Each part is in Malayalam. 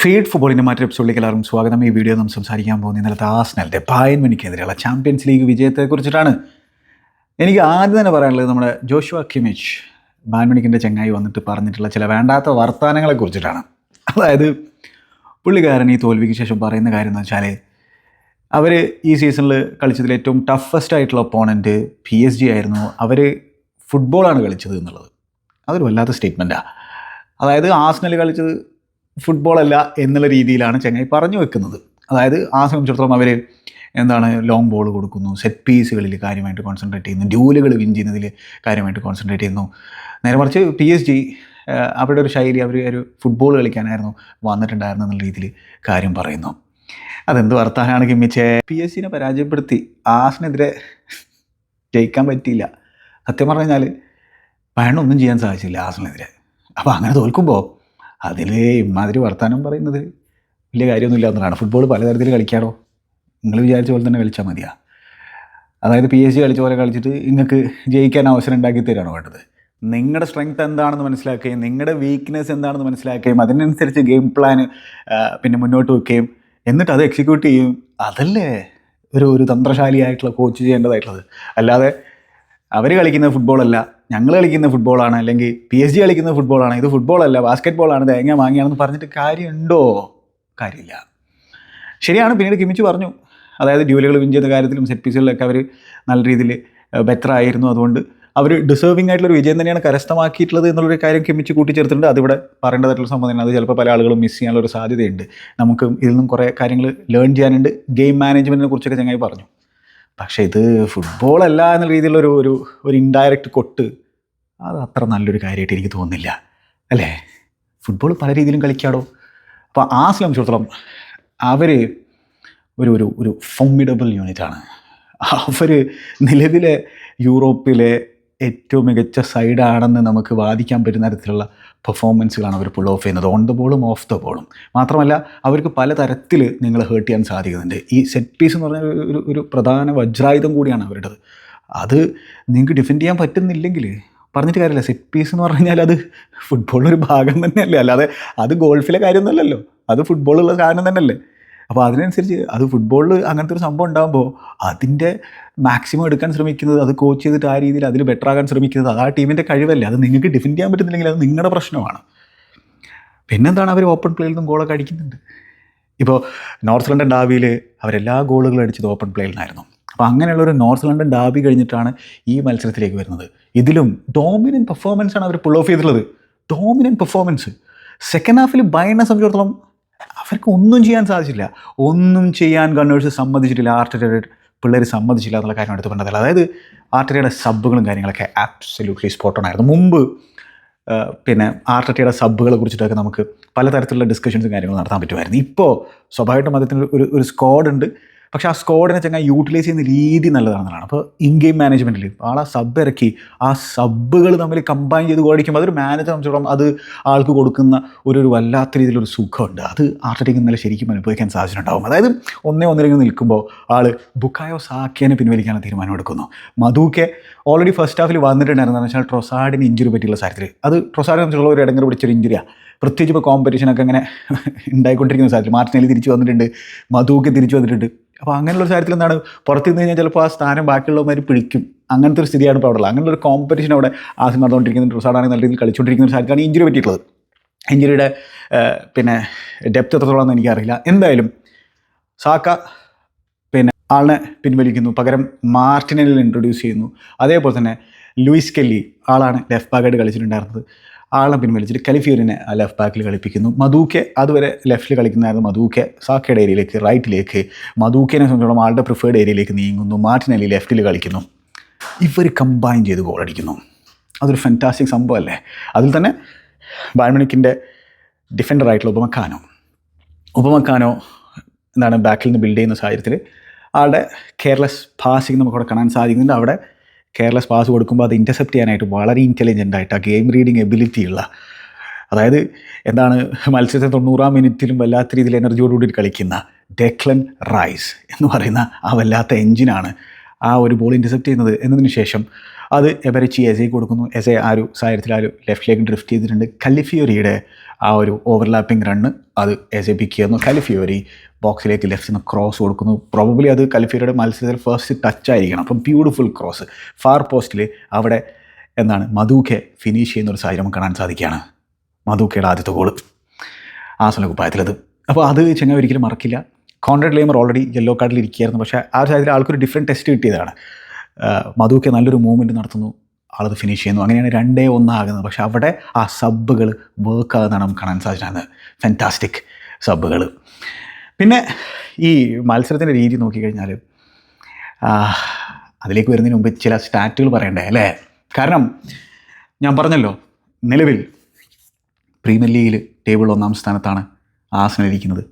ഫീഡ് ഫുട്ബോളിന്റെ മറ്റൊരു എപ്പിസോഡിലേക്ക് എല്ലാവർക്കും സ്വാഗതം. ഈ വീഡിയോ നമ്മൾ സംസാരിക്കാൻ പോകുന്ന ഇന്നലത്തെ ആസ്നലിന്റെ പായൻ മണിക്കെതിരെയുള്ള ചാമ്പ്യൻസ് ലീഗ് വിജയത്തെക്കുറിച്ചിട്ടാണ്. എനിക്ക് ആദ്യം തന്നെ പറയാനുള്ളത് നമ്മുടെ ജോഷുവ കിമിച്ച് ബാൻമണിക്കിന്റെ ചങ്ങായി വന്നിട്ട് പറഞ്ഞിട്ടുള്ള ചില വേണ്ടാത്ത വർത്തമാനങ്ങളെ കുറിച്ചിട്ടാണ്. അതായത് പുള്ളിക്കാരൻ ഈ തോൽവിക്ക് ശേഷം പറയുന്ന കാര്യം എന്ന് വെച്ചാൽ അവർ ഈ സീസണിൽ കളിച്ചതിൽ ഏറ്റവും ടഫസ്റ്റ് ആയിട്ടുള്ള ഒപ്പോണന്റ് പി എസ് ജി ആയിരുന്നു. അവർ ഫുട്ബോളാണ് കളിച്ചത് എന്നുള്ളത്. അതൊരു വല്ലാത്ത സ്റ്റേറ്റ്മെന്റാണ് അതായത് ആസ്നൽ കളിച്ചത് ഫുട്ബോളല്ല എന്നുള്ള രീതിയിലാണ് ചെങ്ങായി പറഞ്ഞു വെക്കുന്നത്. അതായത് ആ സംബന്ധിച്ചിടത്തോളം അവർ എന്താണ് ലോങ് ബോൾ കൊടുക്കുന്നു സെറ്റ് പീസുകളിൽ കാര്യമായിട്ട് കോൺസെൻട്രേറ്റ് ചെയ്യുന്നു ഡ്യൂലുകൾ വിൻ ചെയ്യുന്നതിൽ കാര്യമായിട്ട് കോൺസെൻട്രേറ്റ് ചെയ്യുന്നു. നേരെ മറിച്ച് പി എസ് ജി അവരുടെ ഒരു ശൈലി അവർ ഒരു ഫുട്ബോൾ കളിക്കാനായിരുന്നു വന്നിട്ടുണ്ടായിരുന്നു എന്നുള്ള രീതിയിൽ കാര്യം പറയുന്നു. അതെന്ത് വർത്താനാണ് കിമ്മിച്ചേ പി എസ് സിനെ പരാജയപ്പെടുത്തി ആസിനെതിരെ ജയിക്കാൻ പറ്റിയില്ല. സത്യം പറഞ്ഞു കഴിഞ്ഞാൽ ഒന്നും ചെയ്യാൻ സാധിച്ചില്ല ആസിനെതിരെ. അപ്പോൾ അങ്ങനെ തോൽക്കുമ്പോൾ അതിൽ ഇമാതിരി വർത്തമാനം പറയുന്നത്. വലിയ കാര്യമൊന്നുമില്ല എന്നതാണ് ഫുട്ബോൾ പലതരത്തിൽ കളിക്കാറോ? നിങ്ങൾ വിചാരിച്ച പോലെ തന്നെ കളിച്ചാൽ മതിയാ. അതായത് പി എസ് ജി കളിച്ച പോലെ കളിച്ചിട്ട് നിങ്ങൾക്ക് ജയിക്കാൻ അവസരം ഉണ്ടാക്കി തരാണോ വേണ്ടത്? നിങ്ങളുടെ സ്ട്രെങ്ത് എന്താണെന്ന് മനസ്സിലാക്കുകയും നിങ്ങളുടെ വീക്ക്നെസ് എന്താണെന്ന് മനസ്സിലാക്കുകയും അതിനനുസരിച്ച് ഗെയിം പ്ലാൻ പിന്നെ മുന്നോട്ട് വെക്കുകയും എന്നിട്ട് അത് എക്സിക്യൂട്ട് ചെയ്യും. അതല്ലേ ഒരു ഒരു തന്ത്രശാലിയായിട്ടുള്ള കോച്ച് ചെയ്യേണ്ടതായിട്ടുള്ളത്. അല്ലാതെ അവർ കളിക്കുന്ന ഫുട്ബോളല്ല ഞങ്ങൾ കളിക്കുന്ന ഫുട്ബോളാണ് അല്ലെങ്കിൽ പി എസ് ജി കളിക്കുന്ന ഫുട്ബോളാണ് ഇത് ഫുട്ബോളല്ല ബാസ്ക്കറ്റ് ബോളാണ് തേങ്ങ വാങ്ങിയാണെന്ന് പറഞ്ഞിട്ട് കാര്യമുണ്ടോ? കാര്യമില്ല. ശരിയാണ് പിന്നീട് കിമിച്ച് പറഞ്ഞു. അതായത് ഡ്യൂലുകൾ വിൻ ചെയ്യുന്ന കാര്യത്തിലും സെറ്റ് പീസുകളിലൊക്കെ അവർ നല്ല രീതിയിൽ ബെറ്റർ ആയിരുന്നു. അതുകൊണ്ട് അവർ ഡിസേർവിംഗ് ആയിട്ടുള്ള ഒരു വിജയം തന്നെയാണ് കരസ്ഥമാക്കിയിട്ടുള്ളത് എന്നുള്ളൊരു കാര്യം കിമിച്ച് കൂട്ടിച്ചേർത്തിട്ടുണ്ട്. അതിവിടെ പറയേണ്ടതായിട്ടുള്ള സംഭവം തന്നെയാണ് അത് ചിലപ്പോൾ പല ആളുകളും മിസ് ചെയ്യാനുള്ള ഒരു സാധ്യതയുണ്ട്. നമുക്ക് ഇതിൽ നിന്നും കുറേ കാര്യങ്ങൾ ലേൺ ചെയ്യാനുണ്ട്. ഗെയിം മാനേജ്മെന്റിനെ കുറിച്ചൊക്കെ ചങ്ങായി പറഞ്ഞു. പക്ഷേ ഇത് ഫുട്ബോൾ അല്ല എന്നുള്ള രീതിയിലുള്ള ഒരു ഒരു ഒരു ഇൻഡയറക്റ്റ് കൊട്ട് അത് അത്ര നല്ലൊരു കാര്യമായിട്ട് എനിക്ക് തോന്നുന്നില്ല. അല്ലേ? ഫുട്ബോൾ പല രീതിയിലും കളിക്കാടോ? അപ്പോൾ ആ സംബന്ധിച്ചിടത്തോളം അവർ ഒരു ഒരു ഒരു ഫോമിഡബിൾ യൂണിറ്റാണ് അവർ നിലവിലെ യൂറോപ്പിലെ ഏറ്റവും മികച്ച സൈഡാണെന്ന് നമുക്ക് വാദിക്കാൻ പറ്റുന്ന തരത്തിലുള്ള പെർഫോമൻസുകളാണ് അവർ പുൾ ഓഫ് ചെയ്യുന്നത്. ഓൺ ദ ബോളും ഓഫ് ദ ബോളും മാത്രമല്ല അവർക്ക് പല തരത്തിൽ നിങ്ങൾ ഹേർട്ട് ചെയ്യാൻ സാധിക്കുന്നുണ്ട്. ഈ സെറ്റ് പീസ് എന്ന് പറഞ്ഞ ഒരു ഒരു പ്രധാന വജ്രായുധം കൂടിയാണ് അവരുടേത്. അത് നിങ്ങൾക്ക് ഡിഫെൻഡ് ചെയ്യാൻ പറ്റുന്നില്ലെങ്കിൽ പറഞ്ഞിട്ട് കാര്യമില്ല. സെറ്റ് പീസ് എന്ന് പറഞ്ഞു കഴിഞ്ഞാൽ അത് ഫുട്ബോളിന്റെ ഒരു ഭാഗം തന്നെയല്ലേ? അല്ലാതെ അത് ഗോൾഫിലെ കാര്യമൊന്നുമല്ലല്ലോ. അത് ഫുട്ബോളുള്ള സാധനം തന്നെയല്ലേ? അപ്പോൾ അതിനനുസരിച്ച് അത് ഫുട്ബോളിൽ അങ്ങനത്തെ ഒരു സംഭവം ഉണ്ടാകുമ്പോൾ അതിന്റെ മാക്സിമം എടുക്കാൻ ശ്രമിക്കുന്നത് അത് കോച്ച് ചെയ്തിട്ട് ആ രീതിയിൽ അതിൽ ബെറ്റർ ആകാൻ ശ്രമിക്കുന്നത് അത് ആ ടീമിന്റെ കഴിവല്ലേ? അത് നിങ്ങൾക്ക് ഡിഫെൻഡ് ചെയ്യാൻ പറ്റുന്നില്ലെങ്കിൽ അത് നിങ്ങളുടെ പ്രശ്നമാണ്. പിന്നെന്താണ് അവർ ഓപ്പൺ പ്ലേയിൽ നിന്നും ഗോളൊക്കെ അടിക്കുന്നുണ്ട്. ഇപ്പോൾ നോർത്ത് ലണ്ടൻ ഡാബിയിൽ അവരെല്ലാ ഗോളുകളും അടിച്ചത് ഓപ്പൺ പ്ലേയിൽ നിന്നായിരുന്നു. അപ്പോൾ അങ്ങനെയുള്ള ഒരു നോർത്ത് ലണ്ടൻ ഡാബി കഴിഞ്ഞിട്ടാണ് ഈ മത്സരത്തിലേക്ക് വരുന്നത്. ഇതിലും ഡോമിനൻ പെർഫോമൻസ് ആണ് അവർ പുൾ ഓഫ് ചെയ്തിട്ടുള്ളത്. ഡോമിനൻ പെർഫോമൻസ് സെക്കൻഡ് ഹാഫിൽ ബയണിനെ സംബന്ധിച്ചിടത്തോളം അവർക്ക് ഒന്നും ചെയ്യാൻ സാധിച്ചില്ല. ഒന്നും ചെയ്യാൻ കണ്ണേഴ്സ് സമ്മതിച്ചിട്ടില്ല. ആർട്ടയുടെ പിള്ളേർ സമ്മതിച്ചില്ല എന്നുള്ള കാര്യം എടുത്ത് പറഞ്ഞത് അതായത് ആർട്ടിറ്റയുടെ സബ്ബുകളും കാര്യങ്ങളൊക്കെ ആബ്സല്യൂട്ട്ലി സ്പോട്ടൺ ആയിരുന്നു. മുമ്പ് പിന്നെ ആർട്ടയുടെ സബ്ബുകളെ കുറിച്ചിട്ടൊക്കെ നമുക്ക് പലതരത്തിലുള്ള ഡിസ്കഷൻസും കാര്യങ്ങളും നടത്താൻ പറ്റുമായിരുന്നു. ഇപ്പോൾ സ്വാഭാവികമായിട്ടും അദ്ദേഹത്തിന് ഒരു ഒരു സ്ക്വാഡ് ഉണ്ട്. പക്ഷേ ആ സ്കോഡിനെ ചങ്ങായി യൂട്ടിലൈസ് ചെയ്യുന്ന രീതി നല്ലതാണെന്നാണ്. അപ്പോൾ ഇൻ ഗെയിം മാനേജ്മെന്റിൽ ആൾ ആ സബ് ഇറക്കി ആ സബ്ബുകൾ തമ്മിൽ കമ്പൈൻ ചെയ്ത് കോടിക്കുമ്പോൾ അതൊരു മാനേജർ സംബന്ധിച്ചോളം അത് ആൾക്ക് കൊടുക്കുന്ന ഒരു ഒരു വല്ലാത്ത രീതിയിലൊരു സുഖമുണ്ട്. അത് ആർട്ടറ്റിക്ക് നല്ല ശരിക്കും അനുഭവിക്കാൻ സാധിച്ചിട്ടുണ്ടാവും അതായത് ഒന്നേ ഒന്നിലേക്ക് നിൽക്കുമ്പോൾ ആൾ ബുക്കായോ സാക്കിയനെ പിൻവലിക്കാനുള്ള തീരുമാനം എടുക്കുന്നു. മധുക്കെ ഓൾറെഡി ഫസ്റ്റ് ഹാഫിൽ വന്നിട്ടുണ്ടായിരുന്നു. വെച്ചാൽ ട്രൊസാഡിന് ഇഞ്ചുറി പറ്റിയുള്ള സാഹചര്യത്തിൽ. അത് ട്രൊസാഡിനെ സംബന്ധിച്ചുള്ള ഒരു ഇടങ്ങർ പിടിച്ചൊരു ഇഞ്ചുറിയാണ് പ്രത്യേകിച്ച് ഇപ്പോൾ കോമ്പറ്റീഷനൊക്കെ അങ്ങനെ ഉണ്ടായിക്കൊണ്ടിരിക്കുന്ന സാഹചര്യം മാർട്ടിനെലി തിരിച്ചു വന്നിട്ടുണ്ട്. മധുക്കെ തിരിച്ചു വന്നിട്ടുണ്ട്. അപ്പോൾ അങ്ങനെയുള്ള ഒരു കാര്യത്തിൽ എന്താണ്? പുറത്ത് നിന്ന് കഴിഞ്ഞാൽ ചിലപ്പോൾ ആ സ്ഥാനം ബാക്കിയുള്ളവന്മാർ പിടിക്കും. അങ്ങനത്തെ ഒരു സ്ഥിതിയാണ് ഇപ്പോൾ അവിടെ അങ്ങനെയുള്ള ഒരു കോമ്പറ്റീഷൻ അവിടെ ആദ്യം നടന്നുകൊണ്ടിരിക്കുന്ന ട്രൊസാഡാണെങ്കിൽ നല്ല രീതിയിൽ കളിച്ചുകൊണ്ടിരിക്കുന്ന ഒരു സാഹചര്യമാണ് ഇഞ്ചുറി പറ്റിയിട്ടുള്ളത്. ഇഞ്ചുറിയുടെ പിന്നെ ഡെപ്ത് എത്രത്തോളം എന്ന് എനിക്കറിയില്ല. എന്തായാലും സാക്ക പിന്നെ ആളിനെ പിൻവലിക്കുന്നു. പകരം മാർട്ടിനെ ഇൻട്രൊഡ്യൂസ് ചെയ്യുന്നു. അതേപോലെ തന്നെ ലൂയിസ് കെല്ലി ആളാണ് ലെഫ്റ്റ് ബാക്കായിട്ട് കളിച്ചിട്ടുണ്ടായിരുന്നത്. ആളെ പിൻവലിച്ചിട്ട് കലിഫിയറിനെ ലെഫ്റ്റ് ബാക്കിൽ കളിപ്പിക്കുന്നു. മധൂക്കെ അതുവരെ ലെഫ്റ്റിൽ കളിക്കുന്നതായിരുന്നു മധൂക്കെ. സാക്കയുടെ ഏരിയയിലേക്ക് റൈറ്റിലേക്ക് മധൂക്കേനെ സംബന്ധിച്ചിടത്തോളം ആളുടെ പ്രിഫേർഡ് ഏരിയയിലേക്ക് നീങ്ങുന്നു. മാർട്ടിനലി ലെഫ്റ്റിൽ കളിക്കുന്നു. ഇവർ കമ്പൈൻ ചെയ്ത് ഗോൾ അടിക്കുന്നു. അതൊരു ഫാന്റാസ്റ്റിക് സംഭവമല്ലേ അതിൽ തന്നെ ബാൽമണിക്കിന്റെ ഡിഫൻഡറായിട്ടുള്ള ഉപമക്കാനോ ഉപമക്കാനോ എന്താണ് ബാക്കിൽ നിന്ന് ബിൽഡ് ചെയ്യുന്ന സാഹചര്യത്തിൽ ആളുടെ കെയർലെസ് പാസിങ് നമുക്കവിടെ കാണാൻ സാധിക്കുന്നുണ്ട്. അവിടെ കെയർലെസ് പാസ് കൊടുക്കുമ്പോൾ അത് ഇന്റർസെപ്റ്റ് ചെയ്യാനായിട്ട് വളരെ ഇന്റലിജന്റ് ആയിട്ട് ആ ഗെയിം റീഡിങ് എബിലിറ്റി ഉള്ള അതായത് എന്താണ് മത്സരത്തെ തൊണ്ണൂറാം മിനിറ്റിലും വല്ലാത്ത രീതിയിൽ എനർജിയോടുകൂടി കളിക്കുന്ന ഡെക്ലൻ റൈസ് എന്ന് പറയുന്ന ആ വല്ലാത്ത എഞ്ചിനാണ് ആ ഒരു ബോൾ ഇന്റർസെപ്റ്റ് ചെയ്യുന്നത്. എന്നതിന് ശേഷം അത് എവരച്ചി എസെ കൊടുക്കുന്നു. എസെ ആ ഒരു സാഹചര്യത്തിൽ ആ ഒരു ലെഫ്റ്റിലേക്ക് ഡ്രിഫ്റ്റ് ചെയ്തിട്ടുണ്ട്. കല്ലിഫിയോറിയുടെ ആ ഒരു ഓവർലാപ്പിംഗ് റണ്ണ് അത് എസ് എ പിക്ക് ചെയ്യുന്നു കലിഫിയോരി ബോക്സിലേക്ക് ലെഫ്റ്റിൽ നിന്ന് ക്രോസ് കൊടുക്കുന്നു. പ്രോബബ്ലി അത് കലിഫിയോരുടെ മത്സരത്തിൽ ഫസ്റ്റ് ടച്ച് ആയിരിക്കണം. അപ്പം ബ്യൂട്ടിഫുൾ ക്രോസ് ഫാർ പോസ്റ്റിൽ അവിടെ എന്താണ് മധുഖെ ഫിനിഷ് ചെയ്യുന്ന ഒരു സാഹചര്യം കാണാൻ സാധിക്കുകയാണ്. മധുഖയുടെ ആദ്യത്തെ ഗോൾ ആസന കുപ്പായത്തിലത് അപ്പോൾ അത്. ചെങ്ങ ഒരിക്കലും മറക്കില്ല. കോൺട്രാക്ട് ലേമർ ഓൾറെഡി യെല്ലോ കാർഡിൽ ഇരിക്കുകയായിരുന്നു. പക്ഷേ ആ ഒരു സാഹചര്യത്തിൽ ആൾക്കൊരു ഡിഫറെന്റ് ടെസ്റ്റ് കിട്ടിയതാണ്. മധുക്കെ നല്ലൊരു മൂവ്മെന്റ് നടത്തുന്നു. ആളത് ഫിനിഷ് ചെയ്യുന്നു. അങ്ങനെയാണ് രണ്ടേ ഒന്നാകുന്നത്. പക്ഷേ അവിടെ ആ സബ്ബുകൾ വർക്ക് ആകുന്നതാണ് നമുക്ക് കാണാൻ സാധിച്ചത്. ഫെന്റാസ്റ്റിക് സബ്ബുകൾ പിന്നെ ഈ മത്സരത്തിന്റെ രീതി നോക്കിക്കഴിഞ്ഞാൽ അതിലേക്ക് വരുന്നതിന് മുമ്പ് ചില സ്റ്റാറ്റുകൾ പറയണ്ടേ അല്ലേ? കാരണം ഞാൻ പറഞ്ഞല്ലോ നിലവിൽ പ്രീമിയർ ലീഗിൽ ടേബിൾ ഒന്നാം സ്ഥാനത്താണ് ആസനിരിക്കുന്നത്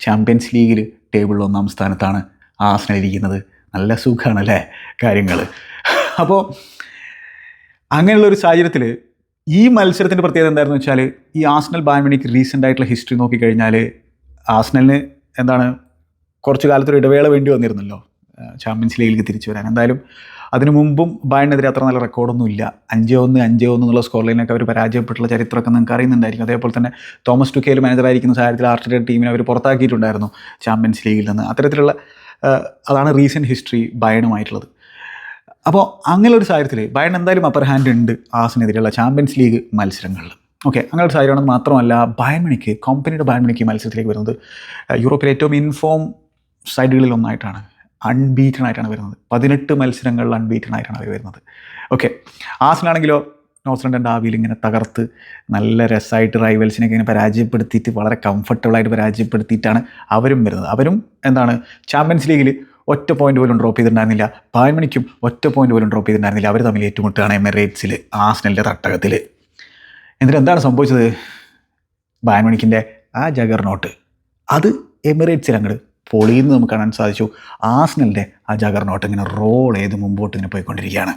ചാമ്പ്യൻസ് ലീഗിൽ ടേബിൾ ഒന്നാം സ്ഥാനത്താണ് ആസനിരിക്കുന്നത് നല്ല സുഖമാണ് അല്ലേ കാര്യങ്ങൾ അപ്പോൾ അങ്ങനെയുള്ള ഒരു സാഹചര്യത്തിൽ ഈ മത്സരത്തിന്റെ പ്രത്യേകത എന്തായിരുന്നു വെച്ചാൽ ഈ ആസ്നൽ ബാൻമണിക്ക് റീസെന്റ് ആയിട്ടുള്ള ഹിസ്റ്ററി നോക്കിക്കഴിഞ്ഞാൽ ആസ്നലിന് എന്താണ് കുറച്ചു കാലത്തൊരു ഇടവേള വേണ്ടി വന്നിരുന്നല്ലോ ചാമ്പ്യൻസ് ലീഗിലേക്ക് തിരിച്ചു വരാൻ. എന്തായാലും അതിനു മുമ്പും ബായനെതിരെ അത്ര നല്ല റെക്കോർഡൊന്നും ഇല്ല. അഞ്ച് ഒന്ന് അഞ്ച് ഒന്ന് എന്നുള്ള സ്കോർ ലൈനൊക്കെ അവർ പരാജയപ്പെട്ടുള്ള ചരിത്രമൊക്കെ നിങ്ങൾക്ക് അറിയുന്നുണ്ടായിരിക്കും. അതേപോലെ തന്നെ തോമസ് ടുക്കേൽ മാനേജറായിരിക്കുന്ന സാഹചര്യത്തിൽ ആർട്ടിയുടെ ടീമിനെ അവർ പുറത്താക്കിയിട്ടുണ്ടായിരുന്നു ചാമ്പ്യൻസ് ലീഗിൽ നിന്ന്. അത്തരത്തിലുള്ള അതാണ് റീസെന്റ് ഹിസ്റ്ററി ബയണുമായിട്ടുള്ളത്. അപ്പോൾ അങ്ങനെ ഒരു സാഹചര്യത്തിൽ ബയൺ എന്തായാലും അപ്പർ ഹാൻഡ് ഉണ്ട് ആസിനെതിരെയുള്ള ചാമ്പ്യൻസ് ലീഗ് മത്സരങ്ങളിൽ. ഓക്കെ അങ്ങനെ ഒരു സാഹചര്യമാണെന്ന് മാത്രമല്ല ബയൺമണിക്ക് കമ്പനിയുടെ ബയൺമണിക്ക് മത്സരത്തിലേക്ക് വരുന്നത്. യൂറോപ്പിലെ ഏറ്റവും ഇൻഫോം സൈഡുകളിൽ ഒന്നായിട്ടാണ് അൺബീറ്റൺ ആയിട്ടാണ് വരുന്നത്. പതിനെട്ട് മത്സരങ്ങളിൽ അൺബീറ്റൺ ആയിട്ടാണ് അവർ വരുന്നത്. ഓക്കെ ആസിനാണെങ്കിലോ നോർത്ത് ആവിയിൽ ഇങ്ങനെ തകർത്ത് നല്ല രസമായിട്ട് റൈവൽസിനൊക്കെ ഇങ്ങനെ പരാജയപ്പെടുത്തിയിട്ട് വളരെ കംഫർട്ടബിളായിട്ട് പരാജയപ്പെടുത്തിയിട്ടാണ് അവരും വരുന്നത്. അവരും എന്താണ് ചാമ്പ്യൻസ് ലീഗിൽ ഒറ്റ പോയിന്റ് പോലും ഡ്രോപ്പ് ചെയ്തിട്ടുണ്ടായിരുന്നില്ല. പാൻമണിക്കും ഒറ്റ പോയിന്റ് പോലും ഡ്രോപ്പ് ചെയ്തിട്ടുണ്ടായിരുന്നില്ല. അവർ തമ്മിൽ ഏറ്റുമുട്ടുകയാണ് എമിറേറ്റ്സിൽ ആസ്നലിന്റെ തട്ടകത്തിൽ എന്നിട്ട് എന്താണ് സംഭവിച്ചത്? ബാൻമണിക്കിന്റെ ആ ജഗർ നോട്ട് അത് എമിറേറ്റ്സിൽ അങ്ങോട്ട് പൊളിയെന്ന് നമുക്ക് കാണാൻ സാധിച്ചു. ആസ്നലിന്റെ ആ ജഗർ നോട്ട് ഇങ്ങനെ റോൾ ചെയ്ത് മുമ്പോട്ട് ഇങ്ങനെ പോയിക്കൊണ്ടിരിക്കുകയാണ്.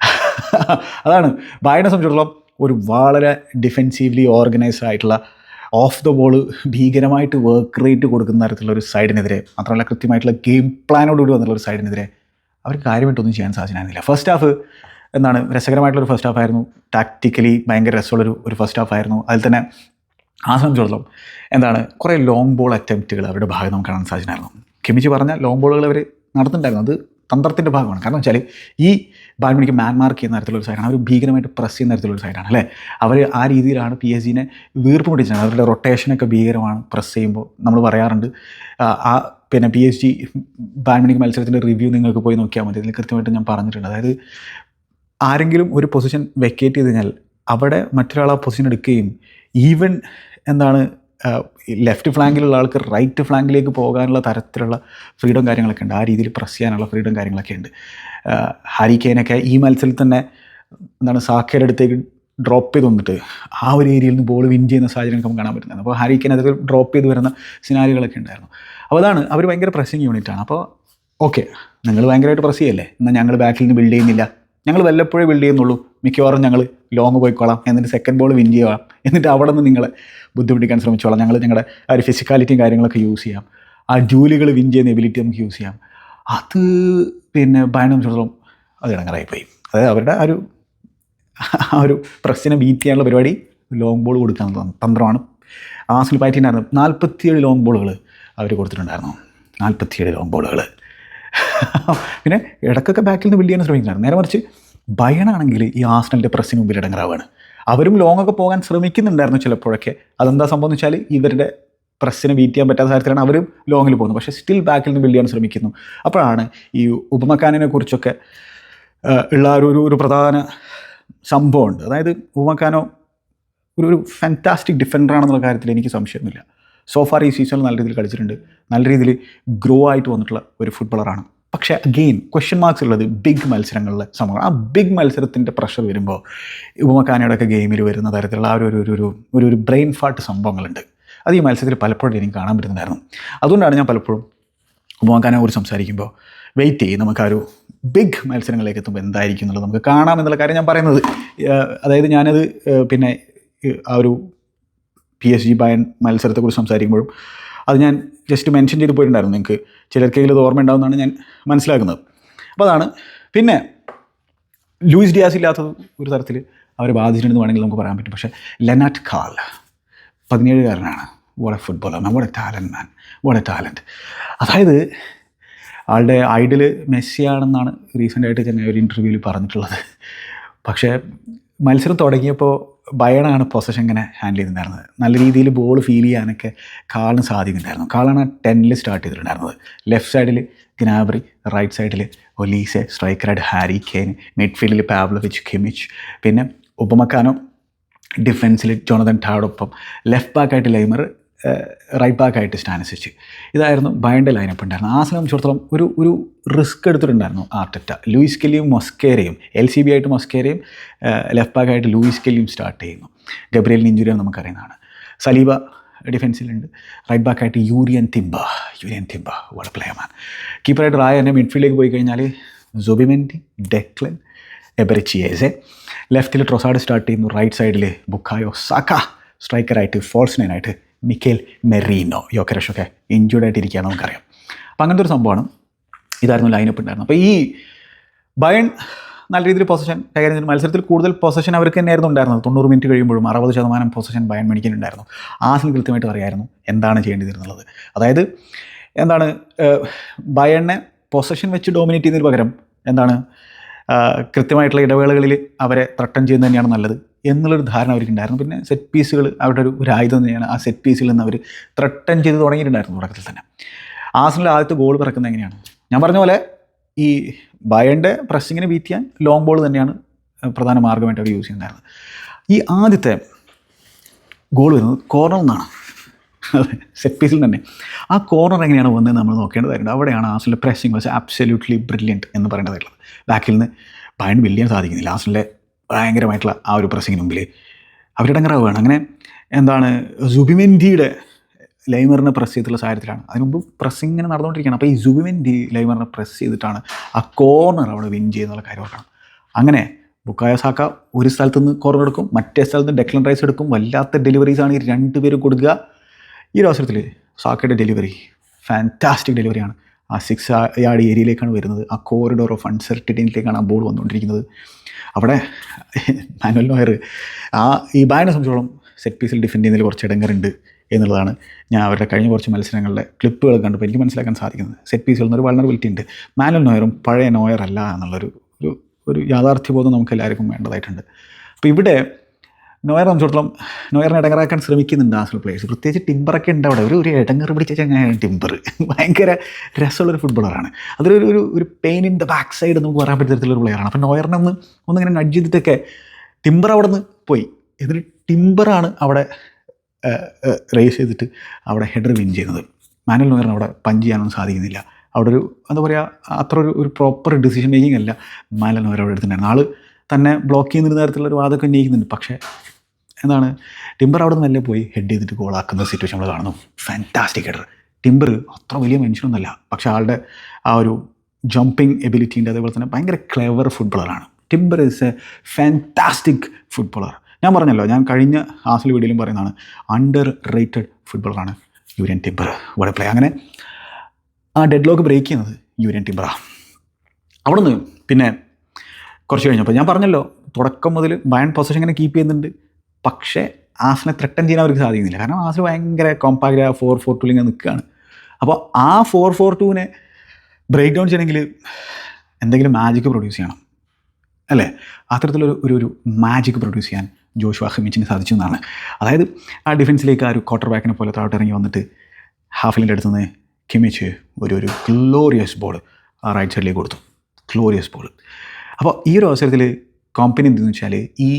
അതാണ്. ബായനെ സംബന്ധിച്ചിടത്തോളം ഒരു വളരെ ഡിഫെൻസീവ്ലി ഓർഗനൈസ്ഡ് ആയിട്ടുള്ള ഓഫ് ദ ബോൾ ഭീകരമായിട്ട് വർക്ക് റേറ്റ് കൊടുക്കുന്ന തരത്തിലുള്ള ഒരു സൈഡിനെതിരെ മാത്രമല്ല കൃത്യമായിട്ടുള്ള ഗെയിം പ്ലാനോടുകൂടി വന്നുള്ള ഒരു സൈഡിനെതിരെ അവർക്ക് കാര്യമായിട്ടൊന്നും ചെയ്യാൻ സാധിച്ചിരുന്നില്ല. ഫസ്റ്റ് ഹാഫ് എന്താണ്? രസകരമായിട്ടുള്ളൊരു ഫസ്റ്റ് ഹാഫ് ആയിരുന്നു. ടാക്റ്റിക്കലി ഭയങ്കര രസമുള്ളൊരു ഒരു ഫസ്റ്റ് ഹാഫ് ആയിരുന്നു. അതിൽ തന്നെ ആ സംബന്ധിച്ചിടത്തോളം എന്താണ്? കുറേ ലോങ് ബോൾ അറ്റംപ്റ്റുകൾ അവരുടെ ഭാഗത്ത് നമുക്ക് കാണാൻ സാധിച്ചിട്ടുണ്ടായിരുന്നു കെമിച്ച് പറഞ്ഞ ലോങ് ബോളുകൾ അവർ നടത്തുന്നുണ്ടായിരുന്നു അത് തന്ത്രത്തിന്റെ ഭാഗമാണ്. കാരണം വെച്ചാൽ ഈ ബാൽമണിക്ക് മാൻമാർക്ക് ചെയ്യുന്ന തരത്തിലുള്ള സൈഡാണ് അവർ ഭീകരമായിട്ട് പ്രസ് ചെയ്യുന്ന തരത്തിലുള്ള സൈഡാണ് അല്ലേ? അവർ ആ രീതിയിലാണ് പി എസ് ജിനെ വീർപ്പ് മുട്ടിച്ചത് അവരുടെ റൊട്ടേഷനൊക്കെ ഭീകരമാണ് പ്രസ് ചെയ്യുമ്പോൾ നമ്മൾ പറയാറുണ്ട്. ആ, ആ പിന്നെ പി എസ് ജി ബാൻമണിക്ക് മത്സരത്തിന്റെ റിവ്യൂ നിങ്ങൾക്ക് പോയി നോക്കിയാൽ മതി. ഇതിൽ കൃത്യമായിട്ട് ഞാൻ പറഞ്ഞിട്ടുണ്ട്. അതായത് ആരെങ്കിലും ഒരു പൊസിഷൻ വെക്കേറ്റ് ചെയ്ത് കഴിഞ്ഞാൽ അവിടെ മറ്റൊരാൾ ആ പൊസിഷൻ എടുക്കുകയും ഈവൻ എന്താണ് ലെഫ്റ്റ് ഫ്ലാങ്കിലുള്ള ആൾക്ക് റൈറ്റ് ഫ്ലാങ്കിലേക്ക് പോകാനുള്ള തരത്തിലുള്ള ഫ്രീഡം കാര്യങ്ങളൊക്കെ ഉണ്ട്. ആ രീതിയിൽ പ്രസ് ചെയ്യാനുള്ള ഫ്രീഡം കാര്യങ്ങളൊക്കെ ഉണ്ട്. ഹാരി കെയിനൊക്കെ ഈ മത്സരത്തിൽ തന്നെ എന്താണ് സാക്കയുടെ അടുത്തേക്ക് ഡ്രോപ്പ് ചെയ്ത് വന്നിട്ട് ആ ഒരു ഏരിയയിൽ നിന്ന് ബോൾ വിൻ ചെയ്യുന്ന സാഹചര്യം നമുക്ക് കാണാൻ പറ്റുന്നത്. അപ്പോൾ ഹാരി കെയിൻ അതൊക്കെ ഡ്രോപ്പ് ചെയ്ത് വരുന്ന സിനാരികളൊക്കെ ഉണ്ടായിരുന്നു. അപ്പോൾ അതാണ് അവർ ഭയങ്കര പ്രസ്സിങ് യൂണിറ്റാണ് അപ്പോൾ ഓക്കെ നിങ്ങൾ ഭയങ്കരമായിട്ട് പ്രസ് ചെയ്യല്ലേ? എന്നാൽ ഞങ്ങൾ ബാക്കിൽ നിന്ന് ബിൽഡ് ചെയ്യുന്നില്ല. ഞങ്ങൾ വല്ലപ്പോഴേ ബിൽഡ് ചെയ്യുന്നുള്ളൂ. മിക്കവാറും ഞങ്ങൾ ലോങ് പോയിക്കോളാം. എന്നിട്ട് സെക്കൻഡ് ബോൾ വിൻ ചെയ്യാം എന്നിട്ട് അവിടെ നിന്ന് നിങ്ങളെ ബുദ്ധിമുട്ടിക്കാൻ ശ്രമിച്ചോളാം. ഞങ്ങൾ ഞങ്ങളുടെ ആ ഒരു ഫിസിക്കാലിറ്റിയും കാര്യങ്ങളൊക്കെ യൂസ് ചെയ്യാം. ആ ജോലികൾ വിൻ ചെയ്യുന്ന എബിലിറ്റി നമുക്ക് യൂസ് ചെയ്യാം. അത് പിന്നെ ഭയങ്കര സംബന്ധിച്ചിടത്തോളം അത് ഇടങ്ങറായിപ്പോയി. അതായത് അവരുടെ ആ ഒരു ആ ഒരു പ്രശ്നം ബീറ്റ് ചെയ്യാനുള്ള പരിപാടി ലോങ് ബോൾ കൊടുക്കാൻ തന്ത്രമാണ്. ആസിൽ പാറ്റിനായിരുന്നു നാൽപ്പത്തിയേഴ് ലോങ് ബോളുകൾ അവർ കൊടുത്തിട്ടുണ്ടായിരുന്നു. നാൽപ്പത്തിയേഴ് ലോങ് ബോളുകൾ പിന്നെ ഇടക്കൊക്കെ ബാക്കിൽ നിന്ന് ബിൽഡ് ചെയ്യാൻ ശ്രമിക്കുന്നുണ്ടായിരുന്നു. നേരെ മറിച്ച് ബയണാണെങ്കിൽ ഈ ആസ്നലിന്റെ പ്രസ്സിന് മുമ്പിൽ ഇടങ്ങറാവാണ്. അവരും ലോങ്ങൊക്കെ പോകാൻ ശ്രമിക്കുന്നുണ്ടായിരുന്നു ചിലപ്പോഴൊക്കെ. അതെന്താ സംഭവം എന്ന് വെച്ചാൽ ഇവരുടെ പ്രസ്സിനെ ബീറ്റ് ചെയ്യാൻ പറ്റാത്ത കാര്യത്തിലാണ് അവരും ലോങ്ങിൽ പോകുന്നത് പക്ഷേ സ്റ്റിൽ ബാക്കിൽ നിന്ന് ബിൽഡ് ചെയ്യാൻ ശ്രമിക്കുന്നു അപ്പോഴാണ് ഈ ഉപമക്കാനിനെ കുറിച്ചൊക്കെ ഉള്ള ഒരു ഒരു- പ്രധാന സംഭവമുണ്ട് അതായത് ഉപമക്കാനോ ഒരു ഒരു ഫാന്റാസ്റ്റിക് ഡിഫൻഡറാണെന്നുള്ള കാര്യത്തിൽ എനിക്ക് സംശയമൊന്നുമില്ല സോഫാർ ഈ സീസണിൽ നല്ല രീതിയിൽ കളിച്ചിട്ടുണ്ട് നല്ല രീതിയിൽ ഗ്രോ ആയിട്ട് വന്നിട്ടുള്ള ഒരു ഫുട്ബോളറാണ് പക്ഷേ അഗെയിൻ ക്വസ്റ്റ്യൻ മാർക്സ് ഉള്ളത് ബിഗ് മത്സരങ്ങളിലെ സംഭവം ആ ബിഗ് മത്സരത്തിന്റെ പ്രഷർ വരുമ്പോൾ ഉപമക്കാനയുടെ ഒക്കെ ഗെയിമിൽ വരുന്ന തരത്തിലുള്ള ആ ഒരു ഒരു ഒരു ഒരു ബ്രെയിൻ ഫാട്ട് സംഭവങ്ങളുണ്ട് അത് ഈ മത്സരത്തിൽ പലപ്പോഴും എനിക്ക് കാണാൻ പറ്റുന്നുണ്ടായിരുന്നു അതുകൊണ്ടാണ് ഞാൻ പലപ്പോഴും ഉപമക്കാനെ കുറിച്ച് സംസാരിക്കുമ്പോൾ വെയിറ്റ് ചെയ്യും. നമുക്ക് ആ ഒരു ബിഗ് മത്സരങ്ങളിലേക്ക് എത്തുമ്പോൾ എന്തായിരിക്കും എന്നുള്ളത് നമുക്ക് കാണാം എന്നുള്ള കാര്യം ഞാൻ പറയുന്നത്. അതായത് ഞാനത് പിന്നെ ആ ഒരു പി എസ് ജി ബയൻ മത്സരത്തെക്കുറിച്ച് സംസാരിക്കുമ്പോഴും അത് ഞാൻ ജസ്റ്റ് മെൻഷൻ ചെയ്ത് പോയിട്ടുണ്ടായിരുന്നു. നിങ്ങൾക്ക് ചിലർക്കെങ്കിലും ഇത് ഓർമ്മ ഉണ്ടാവുമെന്നാണ് ഞാൻ മനസ്സിലാക്കുന്നത്. അപ്പോൾ അതാണ്. പിന്നെ ലൂയിസ് ഡിയാസ് ഇല്ലാത്തത് ഒരു തരത്തിൽ അവരെ ബാധിച്ചിട്ടുണ്ടെന്ന് വേണമെങ്കിൽ നമുക്ക് പറയാൻ പറ്റും. പക്ഷേ Lennart Karl. പതിനേഴുകാരനാണ്. Whole footballer man a talent man whole talent അതായത് ആളുടെ ഐഡൽ മെസ്സിയാണെന്നാണ് റീസെന്റായിട്ട് തന്നെ ഒരു ഇന്റർവ്യൂവിൽ പറഞ്ഞിട്ടുള്ളത്. പക്ഷേ മത്സരം തുടങ്ങിയപ്പോൾ ബയണാണ് പൊസഷൻ ഇങ്ങനെ ഹാൻഡിൽ ചെയ്തിട്ടുണ്ടായിരുന്നത്. നല്ല രീതിയിൽ ബോൾ ഫീൽ ചെയ്യാനൊക്കെ കാളിന് സാധിക്കുന്നുണ്ടായിരുന്നു കാളാണ് ടെന്നിൽ സ്റ്റാർട്ട് ചെയ്തിട്ടുണ്ടായിരുന്നത്. ലെഫ്റ്റ് സൈഡിൽ ഗ്നാബറി റൈറ്റ് സൈഡിൽ ഒലീസെ സ്ട്രൈക്കറായിട്ട് ഹാരി കെയിൻ മിഡ്ഫീൽഡിൽ പാബ്ലോവിച്ച് കെമിച്ച് പിന്നെ ഉപമക്കാനോ ഡിഫൻസിൽ ജോണതൻ ടാഡൊപ്പം ലെഫ്റ്റ് ബാക്കായിട്ട് ലൈമർ റൈറ്റ് ബാക്കായിട്ട് സ്റ്റാനസിച്ച്. ഇതായിരുന്നു ബയന്റെ ലൈനപ്പ് ഉണ്ടായിരുന്നു ആ സംബന്ധിച്ചിടത്തോളം ഒരു ഒരു റിസ്ക് എടുത്തിട്ടുണ്ടായിരുന്നു ആർട്ടറ്റ. ലൂയിസ് കെല്ലിയും മൊസ്കേരയും എൽ സി ബി ആയിട്ട് മൊസ്കേരയും ലെഫ്റ്റ് ബാക്കായിട്ട് ലൂയിസ് കെല്ലിയും സ്റ്റാർട്ട് ചെയ്യുന്നു. ഗബ്രിയലിന് ഇഞ്ചുറിയാണ് നമുക്കറിയുന്നതാണ്. സലീബ ഡിഫൻസിലുണ്ട് റൈറ്റ് ബാക്കായിട്ട് യൂരിയൻ തിമ്പ യൂരിയൻ വട പ്ലെയർമാൻ കീപ്പറായിട്ട് റായ തന്നെ മിഡ്ഫീൽഡിലേക്ക് പോയി കഴിഞ്ഞാൽ ജൊബിമെന്റി ഡെക്ലൻ എബറിച്ചിയേസെ ലെഫ്റ്റിൽ ട്രൊസാഡ് സ്റ്റാർട്ട് ചെയ്യുന്നു. റൈറ്റ് സൈഡിൽ ബുക്കായോ സാക്ക സ്ട്രൈക്കറായിട്ട് ഫോൾസ് നൈനായിട്ട് മിക്കേൽ മെറീനോ. യോക്കരഷൊക്കെ ഇഞ്ചുർഡ് ആയിട്ട് ഇരിക്കുകയാണ് നമുക്കറിയാം. അപ്പോൾ അങ്ങനത്തെ ഒരു സംഭവമാണ്. ഇതായിരുന്നു ലൈനപ്പ് ഉണ്ടായിരുന്നത്. അപ്പോൾ ഈ ബയൺ നല്ല രീതിയിൽ പൊസിഷൻ കൈകാര്യം ചെയ്തു മത്സരത്തിൽ കൂടുതൽ പൊസിഷൻ അവർക്ക് തന്നെയായിരുന്നു ഉണ്ടായിരുന്നത്. തൊണ്ണൂറ് മിനിറ്റ് കഴിയുമ്പോഴും അറുപത് ശതമാനം പൊസിഷൻ ബയൺ മേടിക്കുന്നുണ്ടായിരുന്നു ആസിന് കൃത്യമായിട്ട് അറിയായിരുന്നു എന്താണ് ചെയ്യേണ്ടതെന്നുള്ളത് അതായത് എന്താണ് ബയണിനെ പൊസഷൻ വെച്ച് ഡോമിനേറ്റ് ചെയ്യുന്നതിന് പകരം എന്താണ് കൃത്യമായിട്ടുള്ള ഇടവേളകളിൽ അവരെ ത്രട്ടൻ ചെയ്യുന്നത് തന്നെയാണ് നല്ലത് എന്നുള്ളൊരു ധാരണ അവർക്കുണ്ടായിരുന്നു. പിന്നെ സെറ്റ് പീസുകൾ അവരുടെ ഒരു ഒരു ആയുധം തന്നെയാണ്. ആ സെറ്റ് പീസിൽ നിന്ന് അവർ ത്രട്ടൻ ചെയ്ത് തുടങ്ങിയിട്ടുണ്ടായിരുന്നു തുടക്കത്തിൽ തന്നെ. ആസിനിൽ ആദ്യത്തെ ഗോൾ പിറക്കുന്നത് എങ്ങനെയാണ്? ഞാൻ പറഞ്ഞ പോലെ ഈ ബയന്റെ പ്രസ്സിങ്ങിനെ ബീറ്റ് ചെയ്യാൻ ലോങ് ബോൾ തന്നെയാണ് പ്രധാന മാർഗമായിട്ട് അവർ യൂസ് ചെയ്യുന്നുണ്ടായിരുന്നത്. ഈ ആദ്യത്തെ ഗോൾ വരുന്നത് കോർണറിൽ നിന്നാണ്. സെറ്റ് പീസിൽ തന്നെ. ആ കോർണർ എങ്ങനെയാണ് വന്നത് നമ്മൾ നോക്കേണ്ടതായിട്ടുണ്ട് അവിടെയാണ് ആസിലെ പ്രസിംഗ് വാസ് അബ്സല്യൂട്ട്ലി ബ്രില്യന്റ് എന്ന് പറയേണ്ടതായിട്ടുള്ളത് ബാക്കിൽ നിന്ന് ബയൺ വെല്ലിയാൻ സാധിക്കുന്നില്ല. ആസിലെ ഭയങ്കരമായിട്ടുള്ള ആ ഒരു പ്രസിംഗിന് മുമ്പിൽ അവരിടങ്ങറാവുകയാണ് അങ്ങനെ എന്താണ് സുബിമെൻഡിയുടെ ലൈമറിനെ പ്രസ് ചെയ്തിട്ടുള്ള സാഹചര്യത്തിലാണ്. അതിന് മുമ്പ് പ്രസ്സിങ് ഇങ്ങനെ നടന്നുകൊണ്ടിരിക്കുകയാണ്. അപ്പോൾ ഈ സുബിമെൻഡി ലൈമറിനെ പ്രസ് ചെയ്തിട്ടാണ് ആ കോർണർ അവിടെ വിൻ ചെയ്യുന്നുള്ള കാര്യം ഓർക്കണം. അങ്ങനെ ബുക്കായ സാക്ക ഒരു സ്ഥലത്ത് നിന്ന് കോർണർ എടുക്കും. മറ്റേ സ്ഥലത്ത് നിന്ന് ഡെക്ലൻ റൈസ് എടുക്കും. വല്ലാത്ത ഡെലിവറീസാണ് ഈ രണ്ടുപേരും കൊടുക്കുക. ഈ ഒരു അവസരത്തിൽ സാക്കയുടെ ഡെലിവറി ഫാന്റാസ്റ്റിക് ഡെലിവറിയാണ് ആ സിക്സ് യാർഡ് ഏരിയയിലേക്കാണ് വരുന്നത്. ആ കോറിഡോർ ഓഫ് അൺസർട്ടിനിലേക്കാണ് ആ ബോൾ വന്നുകൊണ്ടിരിക്കുന്നത്. അവിടെ മാനുവൽ നോയർ ആ ഈ ബായനെ സംബന്ധിച്ചോളം സെറ്റ് പീസിൽ ഡിഫെൻഡ് ചെയ്യുന്നതിൽ കുറച്ച് ഇടങ്ങറുണ്ട് എന്നുള്ളതാണ് ഞാൻ അവരുടെ കഴിഞ്ഞ കുറച്ച് മത്സരങ്ങളുടെ ക്ലിപ്പുകൾ കണ്ടപ്പോൾ എനിക്ക് മനസ്സിലാക്കാൻ സാധിക്കുന്നത്. സെറ്റ് പീസുകളിൽ നിന്നൊരു ഒരു വൾണറബിലിറ്റി ഉണ്ട്. മാനുവൽ നോയറും പഴയ നോയർ അല്ല എന്നുള്ളൊരു ഒരു ഒരു യാഥാർത്ഥ്യബോധം നമുക്ക് എല്ലാവർക്കും വേണ്ടതായിട്ടുണ്ട്. അപ്പോൾ ഇവിടെ നോയർ സംബന്ധിച്ചിടത്തോളം നോയറിനെ ഇടങ്ങറാക്കാൻ ശ്രമിക്കുന്നുണ്ട് ആസ്ട്രൽ പ്ലേയേഴ്സ് പ്രത്യേകിച്ച് ടിമ്പറൊക്കെ ഉണ്ട് അവിടെ. ഒരു ഒരു ഇടങ്ങറ് പിടിച്ച ചങ്ങായാണ് ടിമ്പർ. ഭയങ്കര രസമുള്ളൊരു ഫുട്ബോളറാണ് അതൊരു ഒരു ഒരു pain in the back side നമുക്ക് പറയാൻ പറ്റിയ ഒരു പ്ലെയറാണ് അപ്പോൾ നോയറിനെ ഒന്ന് ഒന്നിങ്ങനെ നഡ്ജ് ചെയ്തിട്ടൊക്കെ ടിമ്പർ അവിടെ നിന്ന് പോയി. എന്നിട്ട് ടിമ്പറാണ് അവിടെ റേസ് ചെയ്തിട്ട് അവിടെ ഹെഡർ വിൻ ചെയ്യുന്നത്. മാനുവൽ നോയറിന് അവിടെ പഞ്ച് ചെയ്യാനൊന്നും സാധിക്കുന്നില്ല. അവിടെ ഒരു എന്താ പറയുക അത്ര ഒരു ഒരു പ്രോപ്പർ ഡിസിഷൻ മേക്കിംഗ് അല്ല മാനുവൽ നോയർ അവിടെ എടുത്തിട്ടുണ്ടായിരുന്നു ആൾ തന്നെ ബ്ലോക്ക് ചെയ്യുന്ന തരത്തിലുള്ള ഒരു വാദമൊക്കെ ഉന്നയിക്കുന്നുണ്ട്. പക്ഷേ എന്താണ്? ടിമ്പർ അവിടെ നിന്ന് മെല്ലെ പോയി ഹെഡ് ചെയ്തിട്ട് ഗോളാക്കുന്ന സിറ്റുവേഷൻ നമ്മൾ കാണുന്നു. ഫാന്റാസ്റ്റിക് ഹെഡർ ടിമ്പർ അത്ര വലിയ മനുഷ്യനൊന്നുമല്ല പക്ഷെ ആളുടെ ആ ഒരു ജമ്പിങ് എബിലിറ്റി ഉണ്ട് അതേപോലെ തന്നെ ഭയങ്കര clever ഫുട്ബോളറാണ് Timber is a fantastic footballer ഞാൻ പറഞ്ഞല്ലോ ഞാൻ കഴിഞ്ഞ ആസിൽ വീഡിയോയിലും പറയുന്നതാണ് അണ്ടർ റേറ്റഡ് ഫുട്ബോളറാണ് യൂരിയൻ ടിമ്പർ ഇവിടെ പ്ലേ അങ്ങനെ ആ ഡെഡ് ലോക്ക് ബ്രേക്ക് ചെയ്യുന്നത് യൂരിയൻ ടിമ്പറാണ് അവിടുന്ന് പിന്നെ കുറച്ച് കഴിഞ്ഞപ്പോൾ ഞാൻ പറഞ്ഞല്ലോ തുടക്കം മുതൽ ബയൺ പൊസിഷൻ ഇങ്ങനെ കീപ്പ് ചെയ്യുന്നുണ്ട്. പക്ഷേ ആസിനെ ത്രട്ടൻ ചെയ്യാൻ അവർക്ക് സാധിക്കുന്നില്ല. കാരണം ആസിന് ഭയങ്കര കോമ്പാക്റ്റ് ഫോർ ഫോർ ടൂലിങ്ങനെ നിൽക്കുകയാണ് അപ്പോൾ ആ ഫോർ ഫോർ ടൂവിനെ ബ്രേക്ക് ഡൗൺ ചെയ്യണമെങ്കിൽ എന്തെങ്കിലും മാജിക് പ്രൊഡ്യൂസ് ചെയ്യണം. അല്ലേ? അത്തരത്തിലൊരു ഒരു ഒരു മാജിക് പ്രൊഡ്യൂസ് ചെയ്യാൻ ജോഷുവ ഹമിച്ചിന് സാധിച്ചു എന്നാണ്. അതായത് ആ ഡിഫൻസിലേക്ക് ആ ഒരു ക്വാർട്ടർ ബാക്കിനെ പോലെ താഴോട്ട് ഇറങ്ങി വന്നിട്ട് ഹാഫിലിന്റെ അടുത്ത് നിന്ന് കിമിച്ച് ഒരു ഒരു ഗ്ലോറിയസ് ബോൾ ആ റൈറ്റ് സൈഡിലേക്ക് കൊടുത്തു. ഗ്ലോറിയസ് ബോൾ അപ്പോൾ ഈ ഒരു അവസരത്തിൽ കമ്പനി എന്തെന്ന് വെച്ചാൽ ഈ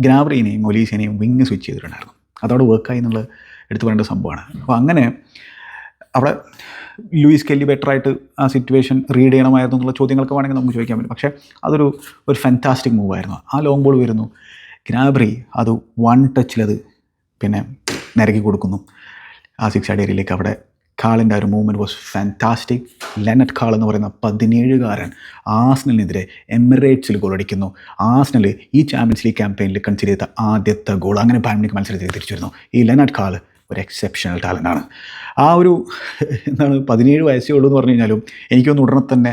ഗ്രാവറിനെയും ഒലീസിനെയും വിങ് സ്വിച്ച് ചെയ്തിട്ടുണ്ടായിരുന്നു. വർക്ക് വർക്കായി എന്നുള്ള എടുത്തു പറയേണ്ട സംഭവമാണ്. അപ്പോൾ അങ്ങനെ അവിടെ ലൂയിസ് കെല്ലി ബെറ്ററായിട്ട് ആ സിറ്റുവേഷൻ റീഡ് ചെയ്യണമായിരുന്നു എന്നുള്ള ചോദ്യങ്ങളൊക്കെ വേണമെങ്കിൽ നമുക്ക് ചോദിക്കാൻ പറ്റും. പക്ഷേ അതൊരു ഒരു ഫാന്റാസ്റ്റിക് മൂവായിരുന്നു ആ ലോങ് ബോൾ വരുന്നു. ഗ്രാബറി അത് വൺ ടച്ചിലത് പിന്നെ നിരക്കി കൊടുക്കുന്നു. ആ സിക്സ് ഏരിയയിലേക്ക് അവിടെ കാളിന്റെ ഒരു movement was fantastic Lennart Karl എന്ന് പറയുന്ന പതിനേഴുകാരൻ ആസ്നലിനെതിരെ എമിറേറ്റ്സിൽ ഗോളടിക്കുന്നു ആസ്നൽ ഈ ചാമ്പ്യൻസ് ലീഗ് ക്യാമ്പയിനിൽ കൺസിഡർ ചെയ്ത ആദ്യത്തെ ഗോൾ അങ്ങനെ പാൻമിനിക്ക് മത്സരത്തിൽ തിരിച്ചിരുന്നു. ഈ ലെനറ്റ് കാൾ ഒരു എക്സെപ്ഷണൽ ടാലന്റാണ് ആ ഒരു എന്താണ് പതിനേഴ് വയസ്സേ ഉള്ളൂ എന്ന് പറഞ്ഞു കഴിഞ്ഞാലും എനിക്കൊന്ന് ഉടനെ തന്നെ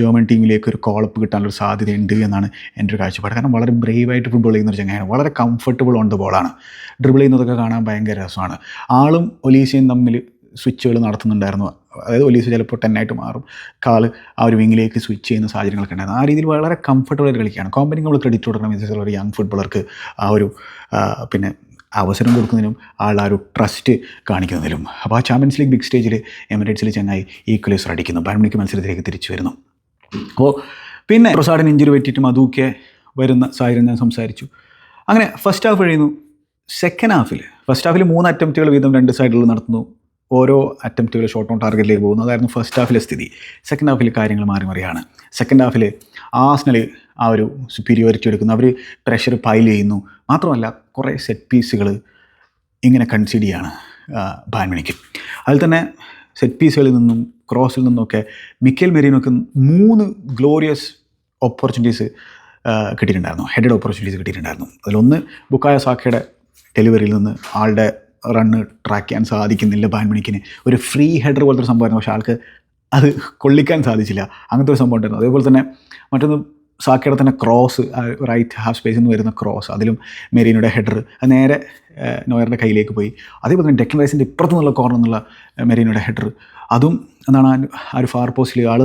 ജർമ്മൻ ടീമിലേക്ക് ഒരു കോളപ്പ് കിട്ടാനുള്ള സാധ്യതയുണ്ട് എന്നാണ് എന്റെ ഒരു കാഴ്ചപ്പാട്. കാരണം വളരെ ബ്രേവായിട്ട് ഫുട്ബോൾ ചെയ്യുന്ന ഒരു ചങ്ങനെയാണ് വളരെ കംഫർട്ടബിൾ ഓൺ ദ ബോളാണ് ഡ്രിബിൾ ചെയ്യുന്നതൊക്കെ കാണാൻ ഭയങ്കര രസമാണ്. ആളും ഒലീസയും തമ്മിൽ സ്വിച്ചുകൾ നടത്തുന്നുണ്ടായിരുന്നു. അതായത് വലിയ ഒലീസ് ചിലപ്പോൾ ടെന്നായിട്ട് മാറും. കാൾ ആ ഒരു വിങ്ങിലേക്ക് സ്വിച്ച് ചെയ്യുന്ന സാഹചര്യങ്ങളൊക്കെ ഉണ്ടായിരുന്നു. ആ രീതിയിൽ വളരെ കംഫർട്ടബിൾ ആയിട്ട് കളിക്കുകയാണ്. കോമ്പനി നമ്മൾ ക്രെഡിറ്റ് കൊടുക്കണം എന്നുവെച്ചാൽ ഒരു യങ് ഫുട്ബോളർക്ക് ആ ഒരു പിന്നെ അവസരം കൊടുക്കുന്നതിനും ആളുടെ ഒരു ട്രസ്റ്റ് കാണിക്കുന്നതിലും. അപ്പോൾ ആ ചാമ്പ്യൻസ് ലീഗ് ബിഗ് സ്റ്റേജിൽ എമിറേറ്റ്സിൽ ചെന്നായി ഈക്വലൈസർ അടിക്കുന്നു ബാഡ്മിന്റൺ മത്സരത്തിലേക്ക് തിരിച്ചു വരുന്നു. അപ്പോൾ പിന്നെ പ്രസാഡൻ ഇഞ്ചുറി പറ്റിയിട്ടും അതൊക്കെ വരുന്ന സാഹചര്യം ഞാൻ സംസാരിച്ചു. അങ്ങനെ ഫസ്റ്റ് ഹാഫ് കഴിയുന്നു. സെക്കൻഡ് ഹാഫിൽ ഫസ്റ്റ് ഹാഫിൽ മൂന്ന് അറ്റംപ്റ്റുകൾ വീതം രണ്ട് സൈഡിൽ നടത്തുന്നു. ഓരോ അറ്റംപ്റ്റുകൾ ഷോട്ട് ഓൺ ടാർഗറ്റിലേക്ക് പോകുന്നു. അതായിരുന്നു ഫസ്റ്റ് ഹാഫിലെ സ്ഥിതി. സെക്കൻഡ് ഹാഫിൽ കാര്യങ്ങൾ മാറി മറിയാണ്. സെക്കൻഡ് ഹാഫിൽ ആസ്നൽ ആ ഒരു സുപ്പീരിയോറിറ്റി എടുക്കുന്നു. അവർ പ്രഷർ പൈൽ ചെയ്യുന്നു. മാത്രമല്ല കുറേ സെറ്റ് പീസുകൾ ഇങ്ങനെ കൺസിഡർ ചെയ്യാണ് ബാൻമണിക്ക് അതിൽ തന്നെ സെറ്റ് പീസുകളിൽ നിന്നും ക്രോസിൽ നിന്നൊക്കെ മിക്കൽ മെറീനൊക്കെ മൂന്ന് ഗ്ലോറിയസ് ഓപ്പർച്യൂണിറ്റീസ് കിട്ടിയിട്ടുണ്ടായിരുന്നു. ഹെഡഡ് ഓപ്പർച്യൂണിറ്റീസ് കിട്ടിയിട്ടുണ്ടായിരുന്നു. അതിലൊന്ന് ബുക്കായ സാഖയുടെ ഡെലിവറിയിൽ നിന്ന് ആളുടെ റണ്ണ് ട്രാക്ക് ചെയ്യാൻ സാധിക്കുന്നില്ല ബാൻമണിക്കിന് ഒരു ഫ്രീ ഹെഡർ പോലത്തെ ഒരു സംഭവമായിരുന്നു പക്ഷേ ആൾക്ക് അത് കൊള്ളിക്കാൻ സാധിച്ചില്ല. അങ്ങനത്തെ ഒരു സംഭവം ഉണ്ടായിരുന്നു. അതേപോലെ തന്നെ മറ്റൊന്ന് സാക്കയുടെ തന്നെ ക്രോസ് റൈറ്റ് ഹാഫ് സ്പേസിൽ നിന്ന് വരുന്ന ക്രോസ് അതിലും മെരീനയുടെ ഹെഡർ അത് നേരെ നോയറിന്റെ കയ്യിലേക്ക് പോയി. അതേപോലെ തന്നെ ഡെക്കൻ റൈസിന്റെ ഇപ്പുറത്തു നിന്നുള്ള കോർണർ എന്നുള്ള മെരീനയുടെ ഹെഡർ അതും എന്താണ് ആ ഒരു- ഫാർ പോസ്റ്റിൽ ആൾ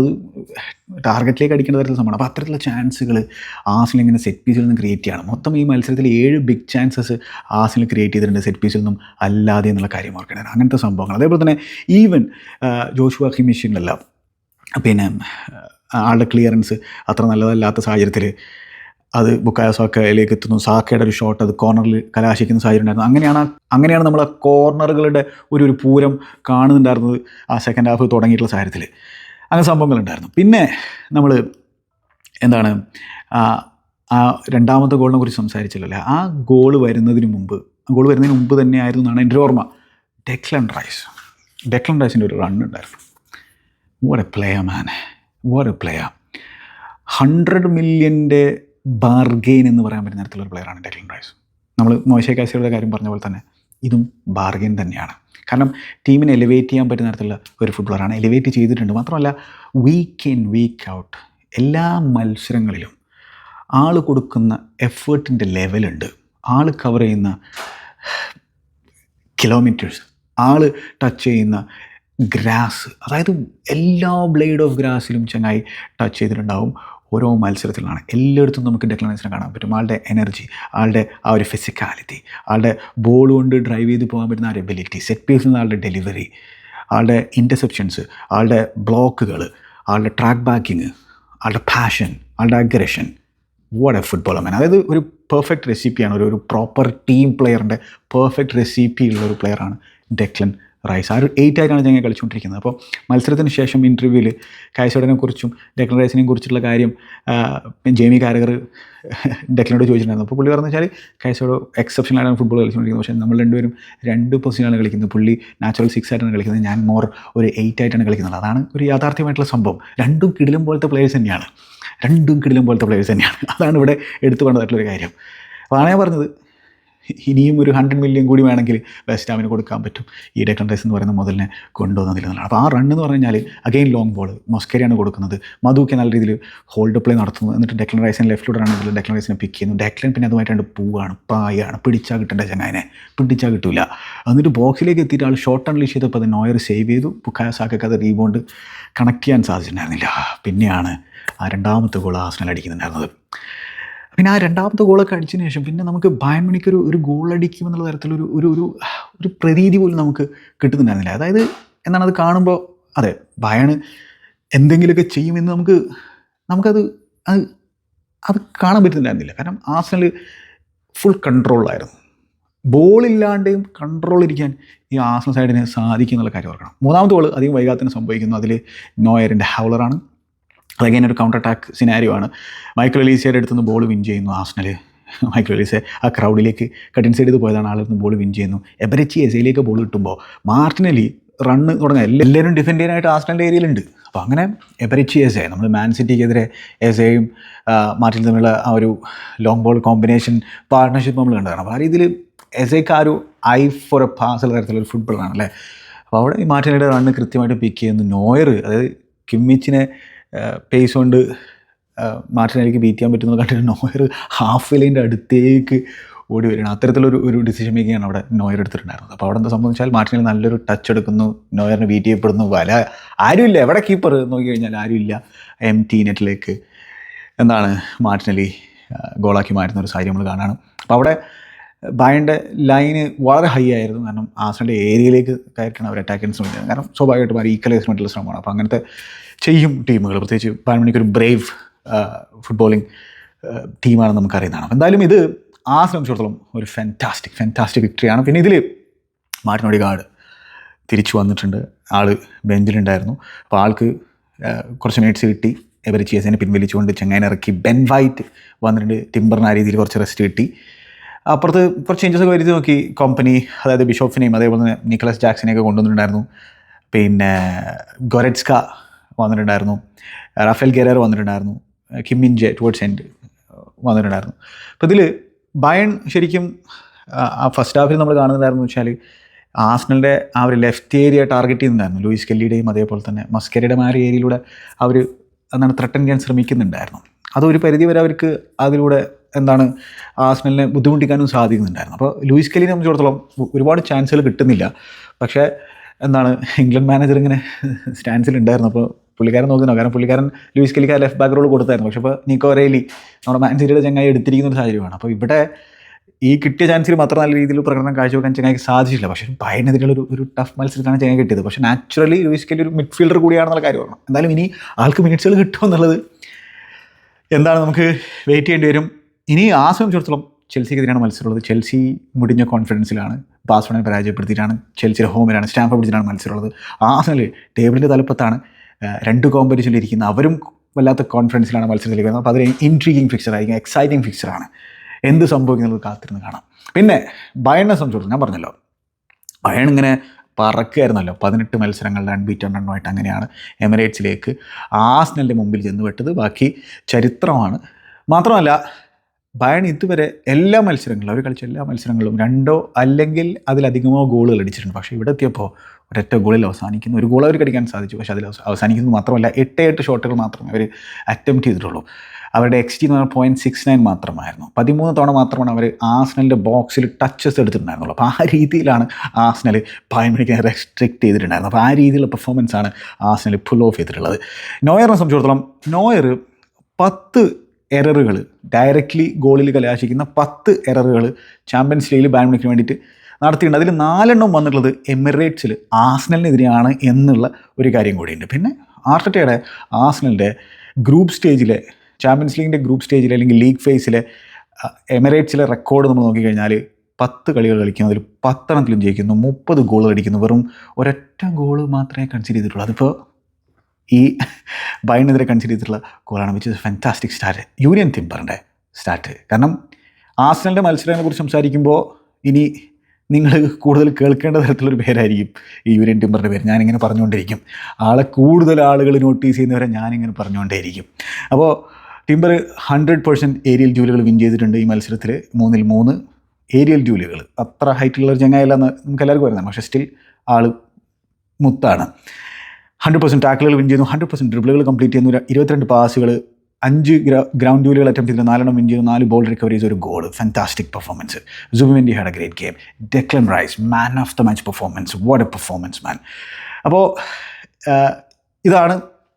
ടാർഗറ്റിലേക്ക് അടിക്കേണ്ട തരത്തിൽ സംഭവമാണ്. അപ്പോൾ അത്തരത്തിലുള്ള ചാൻസുകൾ ആസിൽ ഇങ്ങനെ സെറ്റ് പീസിൽ നിന്ന് ക്രിയേറ്റ് ചെയ്യണം. മൊത്തം ഈ മത്സരത്തിൽ ഏഴ് ബിഗ് ചാൻസസ് ആസിൽ ക്രിയേറ്റ് ചെയ്തിട്ടുണ്ട് സെറ്റ് പീസിൽ നിന്നും അല്ലാതെ എന്നുള്ള കാര്യം ഓർക്കണം അങ്ങനത്തെ സംഭവങ്ങൾ. അതേപോലെ തന്നെ ഈവൻ ജോഷുവ ഹിമിഷ്യനിലെല്ലാം പിന്നെ ആളുടെ ക്ലിയറൻസ് അത്ര നല്ലതല്ലാത്ത സാഹചര്യത്തിൽ അത് ബുക്കായ സാക്കയിലേക്ക് എത്തുന്നു. സാക്കയുടെ ഒരു ഷോട്ട് അത് കോർണറിൽ കലാശിക്കുന്ന സാഹചര്യം ഉണ്ടായിരുന്നു. അങ്ങനെയാണ് അങ്ങനെയാണ് നമ്മൾ ആ കോർണറുകളുടെ ഒരു ഒരു പൂരം കാണുന്നുണ്ടായിരുന്നത് ആ സെക്കൻഡ് ഹാഫ് തുടങ്ങിയിട്ടുള്ള സാഹചര്യത്തിൽ അങ്ങനെ സംഭവങ്ങളുണ്ടായിരുന്നു. പിന്നെ നമ്മൾ എന്താണ് ആ രണ്ടാമത്തെ ഗോളിനെ കുറിച്ച് സംസാരിച്ചില്ലല്ലേ ആ ഗോൾ വരുന്നതിന് മുമ്പ് ഗോൾ വരുന്നതിന് മുമ്പ് തന്നെയായിരുന്നു എന്നാണ് എന്റെ ഓർമ്മ. ഡെക്ലൻ റൈസ് ഡെക്ലൻ റൈസിന്റെ ഒരു റൺ ഉണ്ടായിരുന്നു. What a player man what a player hundred മില്യന്റെ bargain എന്ന് പറയാൻ പറ്റുന്ന തരത്തിലുള്ള പ്ലെയറാണ് ഡെക്ലിൻ റൈസ് നമ്മൾ മോശ കാശിയുടെ കാര്യം പറഞ്ഞ പോലെ തന്നെ ഇതും ബാർഗെയിൻ തന്നെയാണ്. കാരണം ടീമിനെ എലിവേറ്റ് ചെയ്യാൻ പറ്റുന്ന തരത്തിലുള്ള ഒരു ഫുട്ബോളറാണ് എലിവേറ്റ് ചെയ്തിട്ടുണ്ട്. മാത്രമല്ല വീക്ക് ഇൻ വീക്ക് ഔട്ട് എല്ലാ മത്സരങ്ങളിലും ആൾ കൊടുക്കുന്ന എഫേർട്ടിന്റെ ലെവലുണ്ട് ആൾ കവർ ചെയ്യുന്ന കിലോമീറ്റേഴ്സ് ആൾ ടച്ച് ചെയ്യുന്ന ഗ്രാസ് അതായത് എല്ലാ ബ്ലേഡ് ഓഫ് ഗ്രാസിലും ചങ്ങായി ടച്ച് ചെയ്തിട്ടുണ്ടാവും. ഓരോ മത്സരത്തിലാണ് എല്ലായിടത്തും നമുക്ക് ഡെക്ലറേഷനെ കാണാൻ പറ്റും. ആളുടെ എനർജി ആളുടെ ആ ഒരു ഫിസിക്കാലിറ്റി ആളുടെ ബോൾ കൊണ്ട് ഡ്രൈവ് ചെയ്ത് പോകാൻ പറ്റുന്ന ആ ഒരു എബിലിറ്റി സെറ്റ് പീസിൽ നിന്ന് ആളുടെ ഡെലിവറി ആളുടെ ഇന്റർസെപ്ഷൻസ് ആളുടെ ബ്ലോക്കുകൾ ആളുടെ ട്രാക്ക് ബാക്കിങ് ആളുടെ പാഷൻ ആളുടെ aggression what a football man അതായത് ഒരു പെർഫെക്റ്റ് റെസിപ്പിയാണ് ഒരു ഒരു പ്രോപ്പർ ടീം പ്ലെയറിന്റെ പെർഫെക്റ്റ് റെസിപ്പി ഉള്ള ഒരു പ്ലെയറാണ് ഡെക്ലൻ റൈസ്. ആ ഒരു എയ്റ്റ് ആയിട്ടാണ് ഞങ്ങൾ കളിച്ചുകൊണ്ടിരിക്കുന്നത്. അപ്പോൾ മത്സരത്തിന് ശേഷം ഇന്റർവ്യൂവിൽ കായ്സോഡിനെ കുറിച്ചും ഡെക്ലൻ റൈസിനെയും കുറിച്ചുള്ള കാര്യം ജേമി കാരകർ ഡെക്ലനോട് ചോദിച്ചിട്ടുണ്ടായിരുന്നു. അപ്പോൾ പുള്ളി പറഞ്ഞു വെച്ചാൽ കായ്സോഡ് എക്സെപ്ഷനായിട്ടാണ് ഫുട്ബോൾ കളിച്ചുകൊണ്ടിരിക്കുന്നത്. പക്ഷേ നമ്മൾ രണ്ടുപേരും രണ്ട് പൊസിഷനാണ് കളിക്കുന്നത്. പുള്ളി നാച്ചുറൽ സിക്സ് ആയിട്ടാണ് കളിക്കുന്നത്. ഞാൻ മോർ ഒരു എയ്റ്റ് ആയിട്ടാണ് കളിക്കുന്നത്. അതാണ് ഒരു യാഥാർത്ഥ്യമായിട്ടുള്ള സംഭവം. രണ്ടും കിടിലും പോലത്തെ പ്ലേയേഴ്സ് തന്നെയാണ്. രണ്ടും കിടിലും പോലത്തെ പ്ലേയേഴ്സ് തന്നെയാണ്. അതാണ് ഇവിടെ എടുത്തു വേണ്ടതായിട്ടുള്ളൊരു കാര്യം. അപ്പോൾ ആണ് ഞാൻ പറഞ്ഞത്. ഇനിയും ഒരു ഹൺഡ്രഡ് മില്യൺ കൂടി വേണമെങ്കിൽ വെസ്റ്റ് ഹാമിന് കൊടുക്കാൻ പറ്റും. ഈ ഡെക്ലൻ റൈസ് എന്ന് പറയുന്ന മുതലിനെ കൊണ്ടുവന്നതിൽ അപ്പോൾ ആ റൺ എന്ന് പറഞ്ഞു കഴിഞ്ഞാൽ അഗെയിൻ ലോങ് ബോൾ മൊസ്കേരിയാണ് കൊടുക്കുന്നത്. മധുക്കെ നല്ല രീതിയിൽ ഹോൾഡ് പ്ലേ നടത്തുന്നു. എന്നിട്ട് ഡെക്ലൻ റൈസിന് ലെഫ്റ്റിലൂടെ ആണെങ്കിൽ ഡെക്ലൻ റൈസിനെ പിക്ക് ചെയ്യുന്നു. ഡെക്ലൻ പിന്നെ അതുമായിട്ട് അതുമായിട്ടാണ് പൂവാണ്. പായാണ്. പിടിച്ചാൽ കിട്ടേണ്ട ചങ്ങാനെ പിടിച്ചാൽ കിട്ടില്ല എന്നിട്ട് ബോക്സിലേക്ക് എത്തിയിട്ട് ആൾ ഷോട്ട് അൺലീഷ് ചെയ്തപ്പോൾ അത് നോയർ സേവ് ചെയ്തു. ബുക്കായ അത് റീബോണ്ട് കണക്ട് ചെയ്യാൻ സാധിച്ചിട്ടുണ്ടായിരുന്നില്ല. പിന്നെയാണ് ആ രണ്ടാമത്തെ ഗോൾ ആസ്നൽ അടിക്കുന്നുണ്ടായിരുന്നത്. പിന്നെ ആ രണ്ടാമത്തെ ഗോളൊക്കെ അടിച്ചതിന് ശേഷം പിന്നെ നമുക്ക് ബയൺ മണിക്ക് ഒരു ഒരു ഗോൾ അടിക്കുമെന്നുള്ള തരത്തിലൊരു ഒരു ഒരു ഒരു പ്രതീതി പോലും നമുക്ക് കിട്ടുന്നുണ്ടായിരുന്നില്ല. അതായത് എന്നാണ് അത് കാണുമ്പോൾ അതെ ബയണ് എന്തെങ്കിലുമൊക്കെ ചെയ്യുമെന്ന് നമുക്ക് നമുക്കത് അത് അത് കാണാൻ പറ്റുന്നുണ്ടായിരുന്നില്ല. കാരണം ആസനൽ ഫുൾ കൺട്രോളിലായിരുന്നു ബോളില്ലാണ്ടെയും കൺട്രോൾ ഇരിക്കാൻ ഈ ആസന സൈഡിന് സാധിക്കും എന്നുള്ള കാര്യം ഓർക്കണം. മൂന്നാമത്തെ ഗോൾ അധികം വൈകാതെ തന്നെ സംഭവിക്കുന്നു. അതിൽ നോയറിന്റെ ഹൗളറാണ് അതങ്ങനെ ഒരു കൗണ്ടർ അറ്റാക്ക് സിനാരിയോ ആണ്. മൈക്കിൾ എലീസയുടെ അടുത്തുനിന്ന് ബോൾ വിൻ ചെയ്യുന്നു ആസ്നൽ മൈക്കിൾ എലീസെ ആ ക്രൗഡിലേക്ക് കട്ടിൻ സൈഡ് ചെയ്ത് പോയതാണ്. ആളിൽ ബോൾ വിൻ ചെയ്യുന്നു. എബരച്ചി എസയിലേക്ക് ബോൾ കിട്ടുമ്പോൾ മാർട്ടിനലി റണ്ണ് തുടങ്ങുക എല്ലാവരും ഡിഫെൻഡ് ചെയ്യാനായിട്ട് ആസ്നലിന്റെ ഏരിയയിലുണ്ട് അപ്പോൾ അങ്ങനെ എബരച്ചി എസ് എ നമ്മൾ മാൻ സിറ്റിക്കെതിരെ എസ് എയും മാർട്ടിൻ തമ്മിലുള്ള ആ ഒരു ലോങ് ബോൾ കോമ്പിനേഷൻ പാർട്ട്ണർഷിപ്പ് നമ്മൾ കണ്ടതാണ്. അപ്പോൾ ആ രീതിയിൽ എസ് എക്ക് ആ ഒരു ഐ ഫോർ എ പാസ് ഉള്ള തരത്തിലൊരു ഫുട്ബോളാണ് അല്ലേ? അപ്പോൾ അവിടെ ഈ മാർട്ടിനയുടെ റണ്ണ് കൃത്യമായിട്ട് പിക്ക് ചെയ്യുന്നു നോയർ അതായത് കിമ്മിച്ചിനെ പേസ് കൊണ്ട് മാർട്ടിനേക്ക് ബീറ്റ് ചെയ്യാൻ പറ്റുന്ന കണ്ടിട്ട് നോയർ ഹാഫ് ലൈന്റെ അടുത്തേക്ക് ഓടി വരികയാണ്. അത്തരത്തിലൊരു ഒരു ഡിസിഷൻ മേക്കിംഗ് ആണ് അവിടെ നോയർ എടുത്തിട്ടുണ്ടായിരുന്നത്. അപ്പോൾ അവിടെ എന്താ സംബന്ധിച്ചാൽ മാർട്ടിനിൽ നല്ലൊരു ടച്ച് എടുക്കുന്നു നോയറിന് ബീറ്റ് ചെയ്യപ്പെടുന്നു. വല ആരുമില്ല. എവിടെ കീപ്പർ നോക്കി കഴിഞ്ഞാൽ ആരുമില്ല. എം ടി നെറ്റിലേക്ക് എന്താണ് മാർട്ടിനലി ഗോളാക്കി മാറ്റുന്ന ഒരു സാഹചര്യം നമ്മൾ കാണാണ്. അപ്പോൾ അവിടെ ബായന്റെ ലൈന് വളരെ ഹൈ ആയിരുന്നു. കാരണം ആസിന്റെ ഏരിയയിലേക്ക് കയറ്റാണ് അവർ അറ്റാക്കിന് ശ്രമിക്കുന്നത് കാരണം സ്വാഭാവികമായിട്ടും അവർ ഈക്വലൈസ് ശ്രമമാണ്. അപ്പോൾ അങ്ങനത്തെ ചെയ്യും ടീമുകൾ. പ്രത്യേകിച്ച് പാൻമണിക്ക് ഒരു ബ്രേവ് ഫുട്ബോളിംഗ് ടീമാണെന്ന് നമുക്കറിയുന്നതാണ്. എന്തായാലും ഇത് ആ സംബന്ധിച്ചിടത്തോളം ഒരു ഫാന്റാസ്റ്റിക് ഫാന്റാസ്റ്റിക് വിക്ടറിയാണ് പിന്നെ ഇതിൽ മാർട്ടിനോടി ഗാർഡ് തിരിച്ചു വന്നിട്ടുണ്ട്. ആൾ ബെഞ്ചിലുണ്ടായിരുന്നു. അപ്പോൾ ആൾക്ക് കുറച്ച് മിനിറ്റ്സ് കിട്ടി. എവർ ചേസിനെ പിൻവലിച്ചുകൊണ്ട് ചെങ്ങാനെ ഇറക്കി. ബെൻ വൈറ്റ് വന്നിട്ടുണ്ട്. ടിംബറിന് ആ രീതിയിൽ കുറച്ച് റെസ്റ്റ് കിട്ടി. അപ്പുറത്ത് കുറച്ച് ചേഞ്ചസ് ഒക്കെ വരുത്തി നോക്കി. കമ്പനി അതായത് ബിഷോഫിനെയും അതേപോലെ തന്നെ നിക്കലസ് ജാക്സിനെയൊക്കെ കൊണ്ടുവന്നിട്ടുണ്ടായിരുന്നു. പിന്നെ ഗൊരറ്റ്സ്ക വന്നിട്ടുണ്ടായിരുന്നു. റാഫേൽ ഗെറർ വന്നിട്ടുണ്ടായിരുന്നു. കിമ്മിൻ ജെ ടുവേർഡ്സ് എൻഡ് വന്നിട്ടുണ്ടായിരുന്നു. അപ്പോൾ ഇതിൽ ബയൺ ശരിക്കും ആ- ഫസ്റ്റ് ഹാഫിൽ നമ്മൾ കാണുന്നുണ്ടായിരുന്നു വെച്ചാൽ ആസ്നലിന്റെ ആ ഒരു ലെഫ്റ്റ് ഏരിയ ടാർഗറ്റ് ചെയ്യുന്നുണ്ടായിരുന്നു. ലൂയിസ് കെല്ലിയുടെയും അതേപോലെ തന്നെ മസ്കരയുടെ ഒരു ഏരിയയിലൂടെ അവർ എന്താണ് ത്രട്ടൻ ചെയ്യാൻ ശ്രമിക്കുന്നുണ്ടായിരുന്നു. അതൊരു പരിധി വരെ അവർക്ക് അതിലൂടെ എന്താണ് ആസ്നലിനെ ബുദ്ധിമുട്ടിക്കാനും സാധിക്കുന്നുണ്ടായിരുന്നു. അപ്പോൾ ലൂയിസ് കെല്ലിനെ സംബന്ധിച്ചിടത്തോളം ഒരുപാട് ചാൻസുകൾ കിട്ടുന്നില്ല. പക്ഷേ എന്താണ് ഇംഗ്ലണ്ട് മാനേജർ ഇങ്ങനെ സ്റ്റാൻസിൽ ഉണ്ടായിരുന്നു. അപ്പോൾ പുള്ളിക്കാരൻ നോക്കുന്നു കാരണം പുള്ളിക്കാരൻ ലൂയിസ് കെലിക്ക് ലെഫ്റ്റ് ബാക്ക് റോൾ കൊടുത്തായിരുന്നു. പക്ഷേ ഇപ്പോൾ നിക്കോ റെയിലി നമ്മുടെ മാൻ സിറ്റിയുടെ ചങ്ങായി എടുത്തിരിക്കുന്ന ഒരു സാഹചര്യമാണ്. അപ്പോൾ ഇവിടെ ഈ കിട്ടിയ ചാൻസിൽ മാത്രം നല്ല രീതിയിൽ പ്രകടനം കാഴ്ചവെക്കാൻ ചങ്ങായിക്ക് സാധിച്ചില്ല. പക്ഷേ ഭയനെതിരെയുള്ള ഒരു ഒരു ടഫ് മത്സരത്തിലാണ് ചങ്ങായി കിട്ടിയത്. പക്ഷേ നാച്ചുറലി ലൂയിസ് കെലി ഒരു മിഡ്ഫീൽഡർ കൂടിയാണെന്നുള്ള കാര്യം ഓർക്കണം. എന്തായാലും ഇനി ആൾക്ക് മിനിറ്റ്സുകൾ കിട്ടുമെന്നുള്ളത് എന്താണ് നമുക്ക് വെയിറ്റ് ചെയ്യേണ്ടി വരും. ഇനി ആ സംബന്ധിച്ചിടത്തോളം ചെൽസിക്കെതിരെയാണ് മത്സരമുള്ളത്. ചെൽസി മുടിഞ്ഞ കോൺഫിഡൻസിലാണ് ബാസ്ഫോണിനെ പരാജയപ്പെടുത്തിയിട്ടാണ്. ചെൽസിയുടെ ഹോമിലാണ് സ്റ്റാമ്പ് പിടിച്ചിട്ടാണ് മത്സരമുള്ളത്. ആ ആസനൽ ടേബിളിന്റെ തലപ്പത്താണ് രണ്ട് കോമ്പറ്റീഷനിൽ ഇരിക്കുന്ന അവരും വല്ലാത്ത കോൺഫിഡൻസിലാണ് മത്സരത്തിലേക്ക് വരുന്നത് അപ്പോൾ അതൊരു ഇൻട്രീഗിങ് ഫിക്ചർ ആയിരിക്കും എക്സൈറ്റിംഗ് ഫിക്ചറാണ് എന്ത് സംഭവിക്കുന്നത് കാത്തിരുന്ന് കാണാം. പിന്നെ ബയണിനെ സംബന്ധിച്ചിടത്തോളം ഞാൻ പറഞ്ഞല്ലോ ബയൺ ഇങ്ങനെ പറക്കുകയായിരുന്നല്ലോ പതിനെട്ട് മത്സരങ്ങളുടെ അൺബീറ്റൺ റണ്ണുമായിട്ട് അങ്ങനെയാണ് എമിറേറ്റ്സിലേക്ക് ആസ്നലിന്റെ മുമ്പിൽ ചെന്ന് ബാക്കി ചരിത്രമാണ്. മാത്രമല്ല ബയൺ ഇതുവരെ എല്ലാ മത്സരങ്ങളും അവർ കളിച്ച എല്ലാ മത്സരങ്ങളിലും രണ്ടോ അല്ലെങ്കിൽ അതിലധികമോ ഗോളുകൾ അടിച്ചിട്ടുണ്ട്. പക്ഷേ ഇവിടെ എത്തിയപ്പോൾ ഒരൊറ്റ ഗോളിൽ അവസാനിക്കുന്നു. ഒരു ഗോൾ അവർക്ക് അടിക്കാൻ സാധിച്ചു. പക്ഷേ അതിൽ അവസ- അവസാനിക്കുന്നത് മാത്രമല്ല എട്ട് എട്ട് ഷോട്ടുകൾ മാത്രമേ അവർ അറ്റംപ്റ്റ് ചെയ്തിട്ടുള്ളൂ. അവരുടെ എക്സ് ജി എന്ന് പറഞ്ഞാൽ പോയിന്റ് സിക്സ് നയൻ മാത്രമായിരുന്നു. പതിമൂന്ന് തവണ മാത്രമാണ് അവർ ആസ്നലിന്റെ ബോക്സിൽ ടച്ചസ് എടുത്തിട്ടുണ്ടായിരുന്നുള്ളൂ. അപ്പോൾ ആ രീതിയിലാണ് ആസ്നൽ പായൻമണിക്ക് റെസ്ട്രിക്റ്റ് ചെയ്തിട്ടുണ്ടായിരുന്നത്. അപ്പോൾ ആ രീതിയിലുള്ള പെർഫോമൻസാണ് ആസ്നൽ ഫുൾ ഓഫ് ചെയ്തിട്ടുള്ളത്. നോയറിനെ സംബന്ധിച്ചിടത്തോളം നോയർ പത്ത് എററുകൾ ഡയറക്റ്റ്ലി ഗോളിൽ കലാശിക്കുന്ന പത്ത് എററുകൾ ചാമ്പ്യൻസ് ലീഗിൽ ബാൻമിക്ക് വേണ്ടിയിട്ട് നടത്തിയിട്ടുണ്ട്. അതിൽ നാലെണ്ണം വന്നിട്ടുള്ളത് എമിറേറ്റ്സിൽ ആസ്നലിനെതിരെയാണ് എന്നുള്ള ഒരു കാര്യം കൂടിയുണ്ട്. പിന്നെ ആർട്ടറ്റയുടെ ആസ്നലിന്റെ ഗ്രൂപ്പ് സ്റ്റേജിലെ ചാമ്പ്യൻസ് ലീഗിന്റെ ഗ്രൂപ്പ് സ്റ്റേജിലെ അല്ലെങ്കിൽ ലീഗ് ഫേസിലെ എമിറേറ്റ്സിലെ റെക്കോർഡ് നമ്മൾ നോക്കിക്കഴിഞ്ഞാൽ പത്ത് കളികൾ കളിക്കുന്നതിൽ പത്തെണ്ണത്തിലും ജയിക്കുന്നു. മുപ്പത് ഗോളുകൾ അടിക്കുന്നു. വെറും ഒരൊറ്റ ഗോൾ മാത്രമേ കൺസിഡർ ചെയ്തിട്ടുള്ളൂ. അതിപ്പോൾ ഈ ബൈനെതിരെ കൺസിഡർ ചെയ്തിട്ടുള്ള ഗോളാണ് വിച്ച് ഇസ് ഫാന്റാസ്റ്റിക് സ്റ്റാർട്ട് യൂനിയൻ തിമ്പറിന്റെ സ്റ്റാർട്ട് കാരണം ആസ്നലിന്റെ മത്സരങ്ങളെ കുറിച്ച് സംസാരിക്കുമ്പോൾ ഇനി നിങ്ങൾ കൂടുതൽ കേൾക്കേണ്ട തരത്തിലൊരു പേരായിരിക്കും ഈ യൂനിയൻ ടിമ്പറിന്റെ പേര്. ഞാനിങ്ങനെ പറഞ്ഞുകൊണ്ടിരിക്കും. ആളെ കൂടുതൽ ആളുകൾ നോട്ടീസ് ചെയ്യുന്നവരെ ഞാനിങ്ങനെ പറഞ്ഞുകൊണ്ടേയിരിക്കും. അപ്പോൾ ടിമ്പർ ഹൺഡ്രഡ് പെർസെന്റ് ഏരിയൽ ജൂലുകൾ വിൻ ചെയ്തിട്ടുണ്ട് ഈ മത്സരത്തിൽ മൂന്നിൽ മൂന്ന് ഏരിയൽ ജൂലുകൾ. അത്ര ഹൈറ്റുള്ള ഒരു ചങ്ങായല്ലെന്ന് നമുക്ക് എല്ലാവർക്കും അറിയാം. പക്ഷേ സ്റ്റിൽ ആൾ മുത്താണ്. ഹൺഡ്രഡ് പെർസെന്റ് ടാക്കിളുകൾ വിൻ ചെയ്യുന്നു ഹൺഡ്രഡ് പെർസെന്റ് ഡ്രിബിളുകൾ കംപ്ലീറ്റ് ചെയ്യുന്നു. ഇരുപത്തിരണ്ട് പാസുകൾ അഞ്ച് ഗ്രൗണ്ട് ഡ്യൂലുകൾ അറ്റംപ്റ്റ് ചെയ്തു നാലെണ്ണം വിൻ ചെയ്തു നാല് ബോൾ റിക്കവറീസ് ഒരു goal fantastic performance Zubimendi had a great game Declan Rice man of the match performance what a performance man അപ്പോൾ ഇതാണ്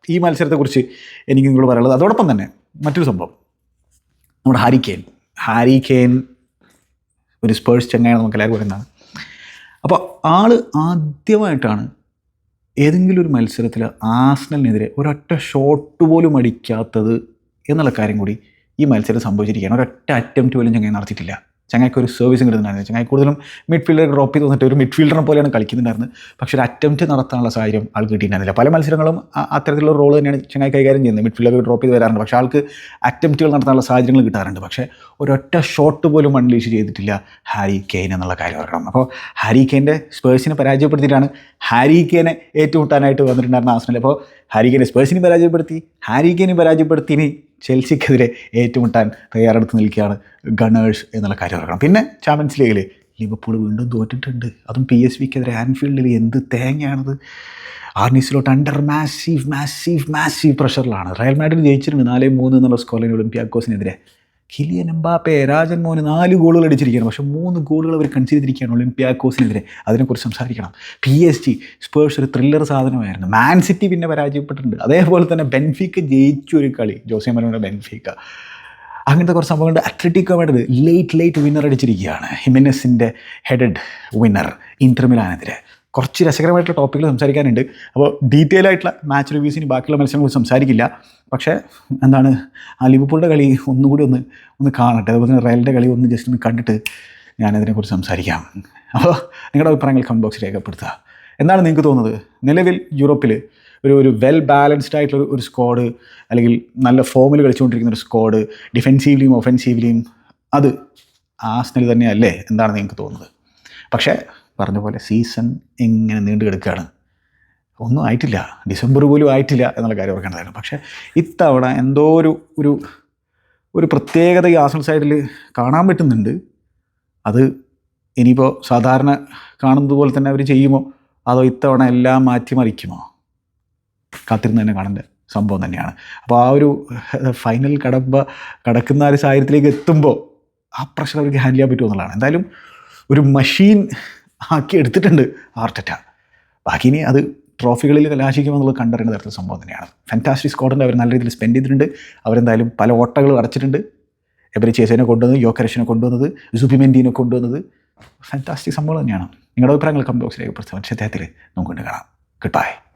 ഈ മത്സരത്തെക്കുറിച്ച് എനിക്ക് നിങ്ങൾ പറയാനുള്ളത്. അതോടൊപ്പം തന്നെ മറ്റൊരു സംഭവം. നമ്മുടെ ഹാരി കെയിൻ ഹാരി കെയിൻ ഒരു സ്പേഴ്സ് ചങ്ങായാണ് നമുക്ക് എല്ലാവർക്കും പറയുന്നതാണ് അപ്പോൾ ആൾ ആദ്യമായിട്ടാണ് ഏതെങ്കിലും ഒരു മത്സരത്തിൽ ആസ്നലിനെതിരെ ഒരൊറ്റ ഷോട്ട് പോലും അടിക്കാത്തത് എന്നുള്ള കാര്യം കൂടി ഈ മത്സരം സംഭവിച്ചിരിക്കുകയാണ്. ഒരൊറ്റ അറ്റംപ്റ്റ് പോലും ചങ്ങായി നടത്തിയിട്ടില്ല. ചങ്ങായിക്ക് ഒരു സർവീസും കിട്ടുന്നുണ്ടായിരുന്നു ചങ്ങായി കൂടുതലും മിഡ്ഫീൽഡർ ഡ്രോപ്പ് ചെയ്ത് വന്നിട്ട് ഒരു മിഡ്ഫീൽഡറിനെ പോലെയാണ് കളിക്കുന്നുണ്ടായിരുന്നത്. പക്ഷേ ഒരു അറ്റംപ്റ്റ് നടത്താനുള്ള സാഹചര്യം ആൾ കിട്ടിയിട്ടുണ്ടായിരുന്നില്ല. പല മത്സരങ്ങളും അത്തരത്തിലുള്ള റോൾ തന്നെയാണ് ചങ്ങായി കൈകാര്യം ചെയ്യുന്നത്. മിഡ്ഫീൽഡർ ഡ്രോപ്പ് ചെയ്ത് വരാറുണ്ട്. പക്ഷേ ആൾക്ക് അറ്റംപ്റ്റുകൾ നടത്താനുള്ള സാഹചര്യങ്ങൾ കിട്ടാറുണ്ട്. പക്ഷേ ഒരൊറ്റ ഷോട്ട് പോലും അൺലീഷ് ചെയ്തിട്ടില്ല ഹാരി കെയിൻ എന്നുള്ള കാര്യം പറയണം അപ്പോൾ ഹാരി കെയിന്റെ സ്പേഴ്സിനെ പരാജയപ്പെടുത്തിയിട്ടാണ് ഹാരി കെയിനെ ഏറ്റുമുട്ടാനായിട്ട് വന്നിട്ടുണ്ടായിരുന്ന ആസ്നൽ അപ്പോൾ ഹാരിക്കേനെ സ്പേഴ്സിനെ പരാജയപ്പെടുത്തി ഹാരിക്കേനെ പരാജയപ്പെടുത്തി ഇനി ചെൽസിക്കെതിരെ ഏറ്റുമുട്ടാൻ തയ്യാറെടുത്ത് നിൽക്കുകയാണ് ഗണേഴ്സ് എന്നുള്ള കാര്യം ഓർക്കണം. പിന്നെ ചാമ്പ്യൻസ് ലീഗിൽ ലിവർപൂൾ വീണ്ടും തോറ്റിട്ടുണ്ട്. അതും പി എസ് വിക്കെതിരെ ആൻഫീൽഡിൽ എന്ത് തേങ്ങയാണത്. ആർണിസിലോട്ട് അണ്ടർ മാസീവ് മാസീവ് മാസീവ് പ്രഷറിലാണ് റയൽ മാഡ്രിഡ് ജയിച്ചിരുന്നു നാല് മൂന്ന് എന്നുള്ള സ്കോറിന് ഒളിമ്പിയാക്കോസിനെതിരെ. കിലിയൻ എംബാപ്പെ രാജൻ മോന് നാല് ഗോളുകൾ അടിച്ചിരിക്കുകയാണ്. പക്ഷേ മൂന്ന് ഗോളുകൾ അവർ കൺസിഡർ ചെയ്തിരിക്കുകയാണ് ഒളിമ്പിയാക്കോസിനെതിരെ. അതിനെക്കുറിച്ച് സംസാരിക്കണം. പി എസ് ജി സ്പേഴ്സ് ഒരു ത്രില്ലർ സാധനമായിരുന്നു. മാൻ സിറ്റി പിന്നെ പരാജയപ്പെട്ടിട്ടുണ്ട്. അതേപോലെ തന്നെ ബെൻഫിക്ക ജയിച്ചു ഒരു കളി. ജോസെ മരോയുടെ ബെൻഫിക്ക അങ്ങനത്തെ കുറച്ച് സംഭവങ്ങളുണ്ട്. Atletico Madrid late late winner അടിച്ചിരിക്കുകയാണ് ഹിമിനസിന്റെ ഹെഡഡ് വിന്നർ ഇന്റർമിലാനെതിരെ കുറച്ച് രസകരമായിട്ടുള്ള ടോപ്പിക്കുകൾ സംസാരിക്കാനുണ്ട്. അപ്പോൾ ഡീറ്റെയിൽ ആയിട്ടുള്ള മാച്ച് റിവ്യൂസിന് ബാക്കിയുള്ള മത്സരങ്ങൾ സംസാരിക്കില്ല. പക്ഷേ എന്താണ് ആ ലിവർപൂളിന്റെ കളി ഒന്നുകൂടി ഒന്ന് ഒന്ന് കാണട്ടെ. അതുപോലെ തന്നെ റയലിന്റെ കളി ഒന്ന് ജസ്റ്റ് ഒന്ന് കണ്ടിട്ട് ഞാനതിനെക്കുറിച്ച് സംസാരിക്കാം. അപ്പോൾ നിങ്ങളുടെ അഭിപ്രായങ്ങൾ കമന്റ് ബോക്സിൽ രേഖപ്പെടുത്തുക. എന്താണ് നിങ്ങൾക്ക് തോന്നുന്നത്? നിലവിൽ യൂറോപ്പിൽ ഒരു ഒരു വെൽ ബാലൻസ്ഡ് ആയിട്ടുള്ള ഒരു സ്ക്വാഡ് അല്ലെങ്കിൽ നല്ല ഫോമിൽ കളിച്ചുകൊണ്ടിരിക്കുന്ന ഒരു സ്ക്വാഡ് ഡിഫെൻസീവ്ലിയും ഒഫെൻസീവ്ലിയും അത് ആസ്നൽ തന്നെയല്ലേ? എന്താണ് നിങ്ങൾക്ക് തോന്നുന്നത്? പക്ഷേ പറഞ്ഞ പോലെ സീസൺ എങ്ങനെ നീണ്ടു കിടക്കുകയാണ്. ഒന്നും ആയിട്ടില്ല. ഡിസംബർ പോലും ആയിട്ടില്ല എന്നുള്ള കാര്യം ഓർക്കേണ്ടതായിരുന്നു. പക്ഷേ ഇത്തവണ എന്തോ ഒരു ഒരു ഒരു പ്രത്യേകത ഈ ആസൽ സൈഡിൽ കാണാൻ പറ്റുന്നുണ്ട്. അത് ഇനിയിപ്പോൾ സാധാരണ കാണുന്നത് പോലെ തന്നെ അവർ ചെയ്യുമോ? അതോ ഇത്തവണ എല്ലാം മാറ്റിമറിക്കുമോ കാത്തിരുന്ന് തന്നെ കാണേണ്ട സംഭവം തന്നെയാണ്. അപ്പോൾ ആ ഒരു ഫൈനൽ കടമ്പ കടക്കുന്ന ഒരു സാഹചര്യത്തിലേക്ക് എത്തുമ്പോൾ ആ പ്രഷർ അവർക്ക് ഹാൻഡിൽ ചെയ്യാൻ പറ്റുമെന്നുള്ളതാണ് എന്തായാലും ഒരു മഷീൻ ആക്കി എടുത്തിട്ടുണ്ട്. ആർട്ടറ്റ ബാക്കി ഇനി അത് ട്രോഫികളിൽ കലാശിക്കുമെന്നുള്ളത് കണ്ടറിയുന്ന തരത്തിൽ സംഭവം തന്നെയാണ്. ഫാന്റാസ്റ്റിക് സ്കോഡിന്റെ അവർ നല്ല രീതിയിൽ സ്പെൻഡ് ചെയ്തിട്ടുണ്ട്. അവരെന്തായാലും പല ഓട്ടകൾ അടച്ചിട്ടുണ്ട്. എബരി ചേസേനെ കൊണ്ടുവന്നത് യോക്കരഷിനെ കൊണ്ടുവന്നത് സുബിമെന്റീനെ കൊണ്ടുവന്നത്. ഫാന്റാസ്റ്റിക് സംഭവം തന്നെയാണ്. നിങ്ങളുടെ അഭിപ്രായങ്ങൾ കമന്റ് ബോക്സിൽ രേഖപ്പെടുത്തുക നമുക്ക് കാണാം. Good bye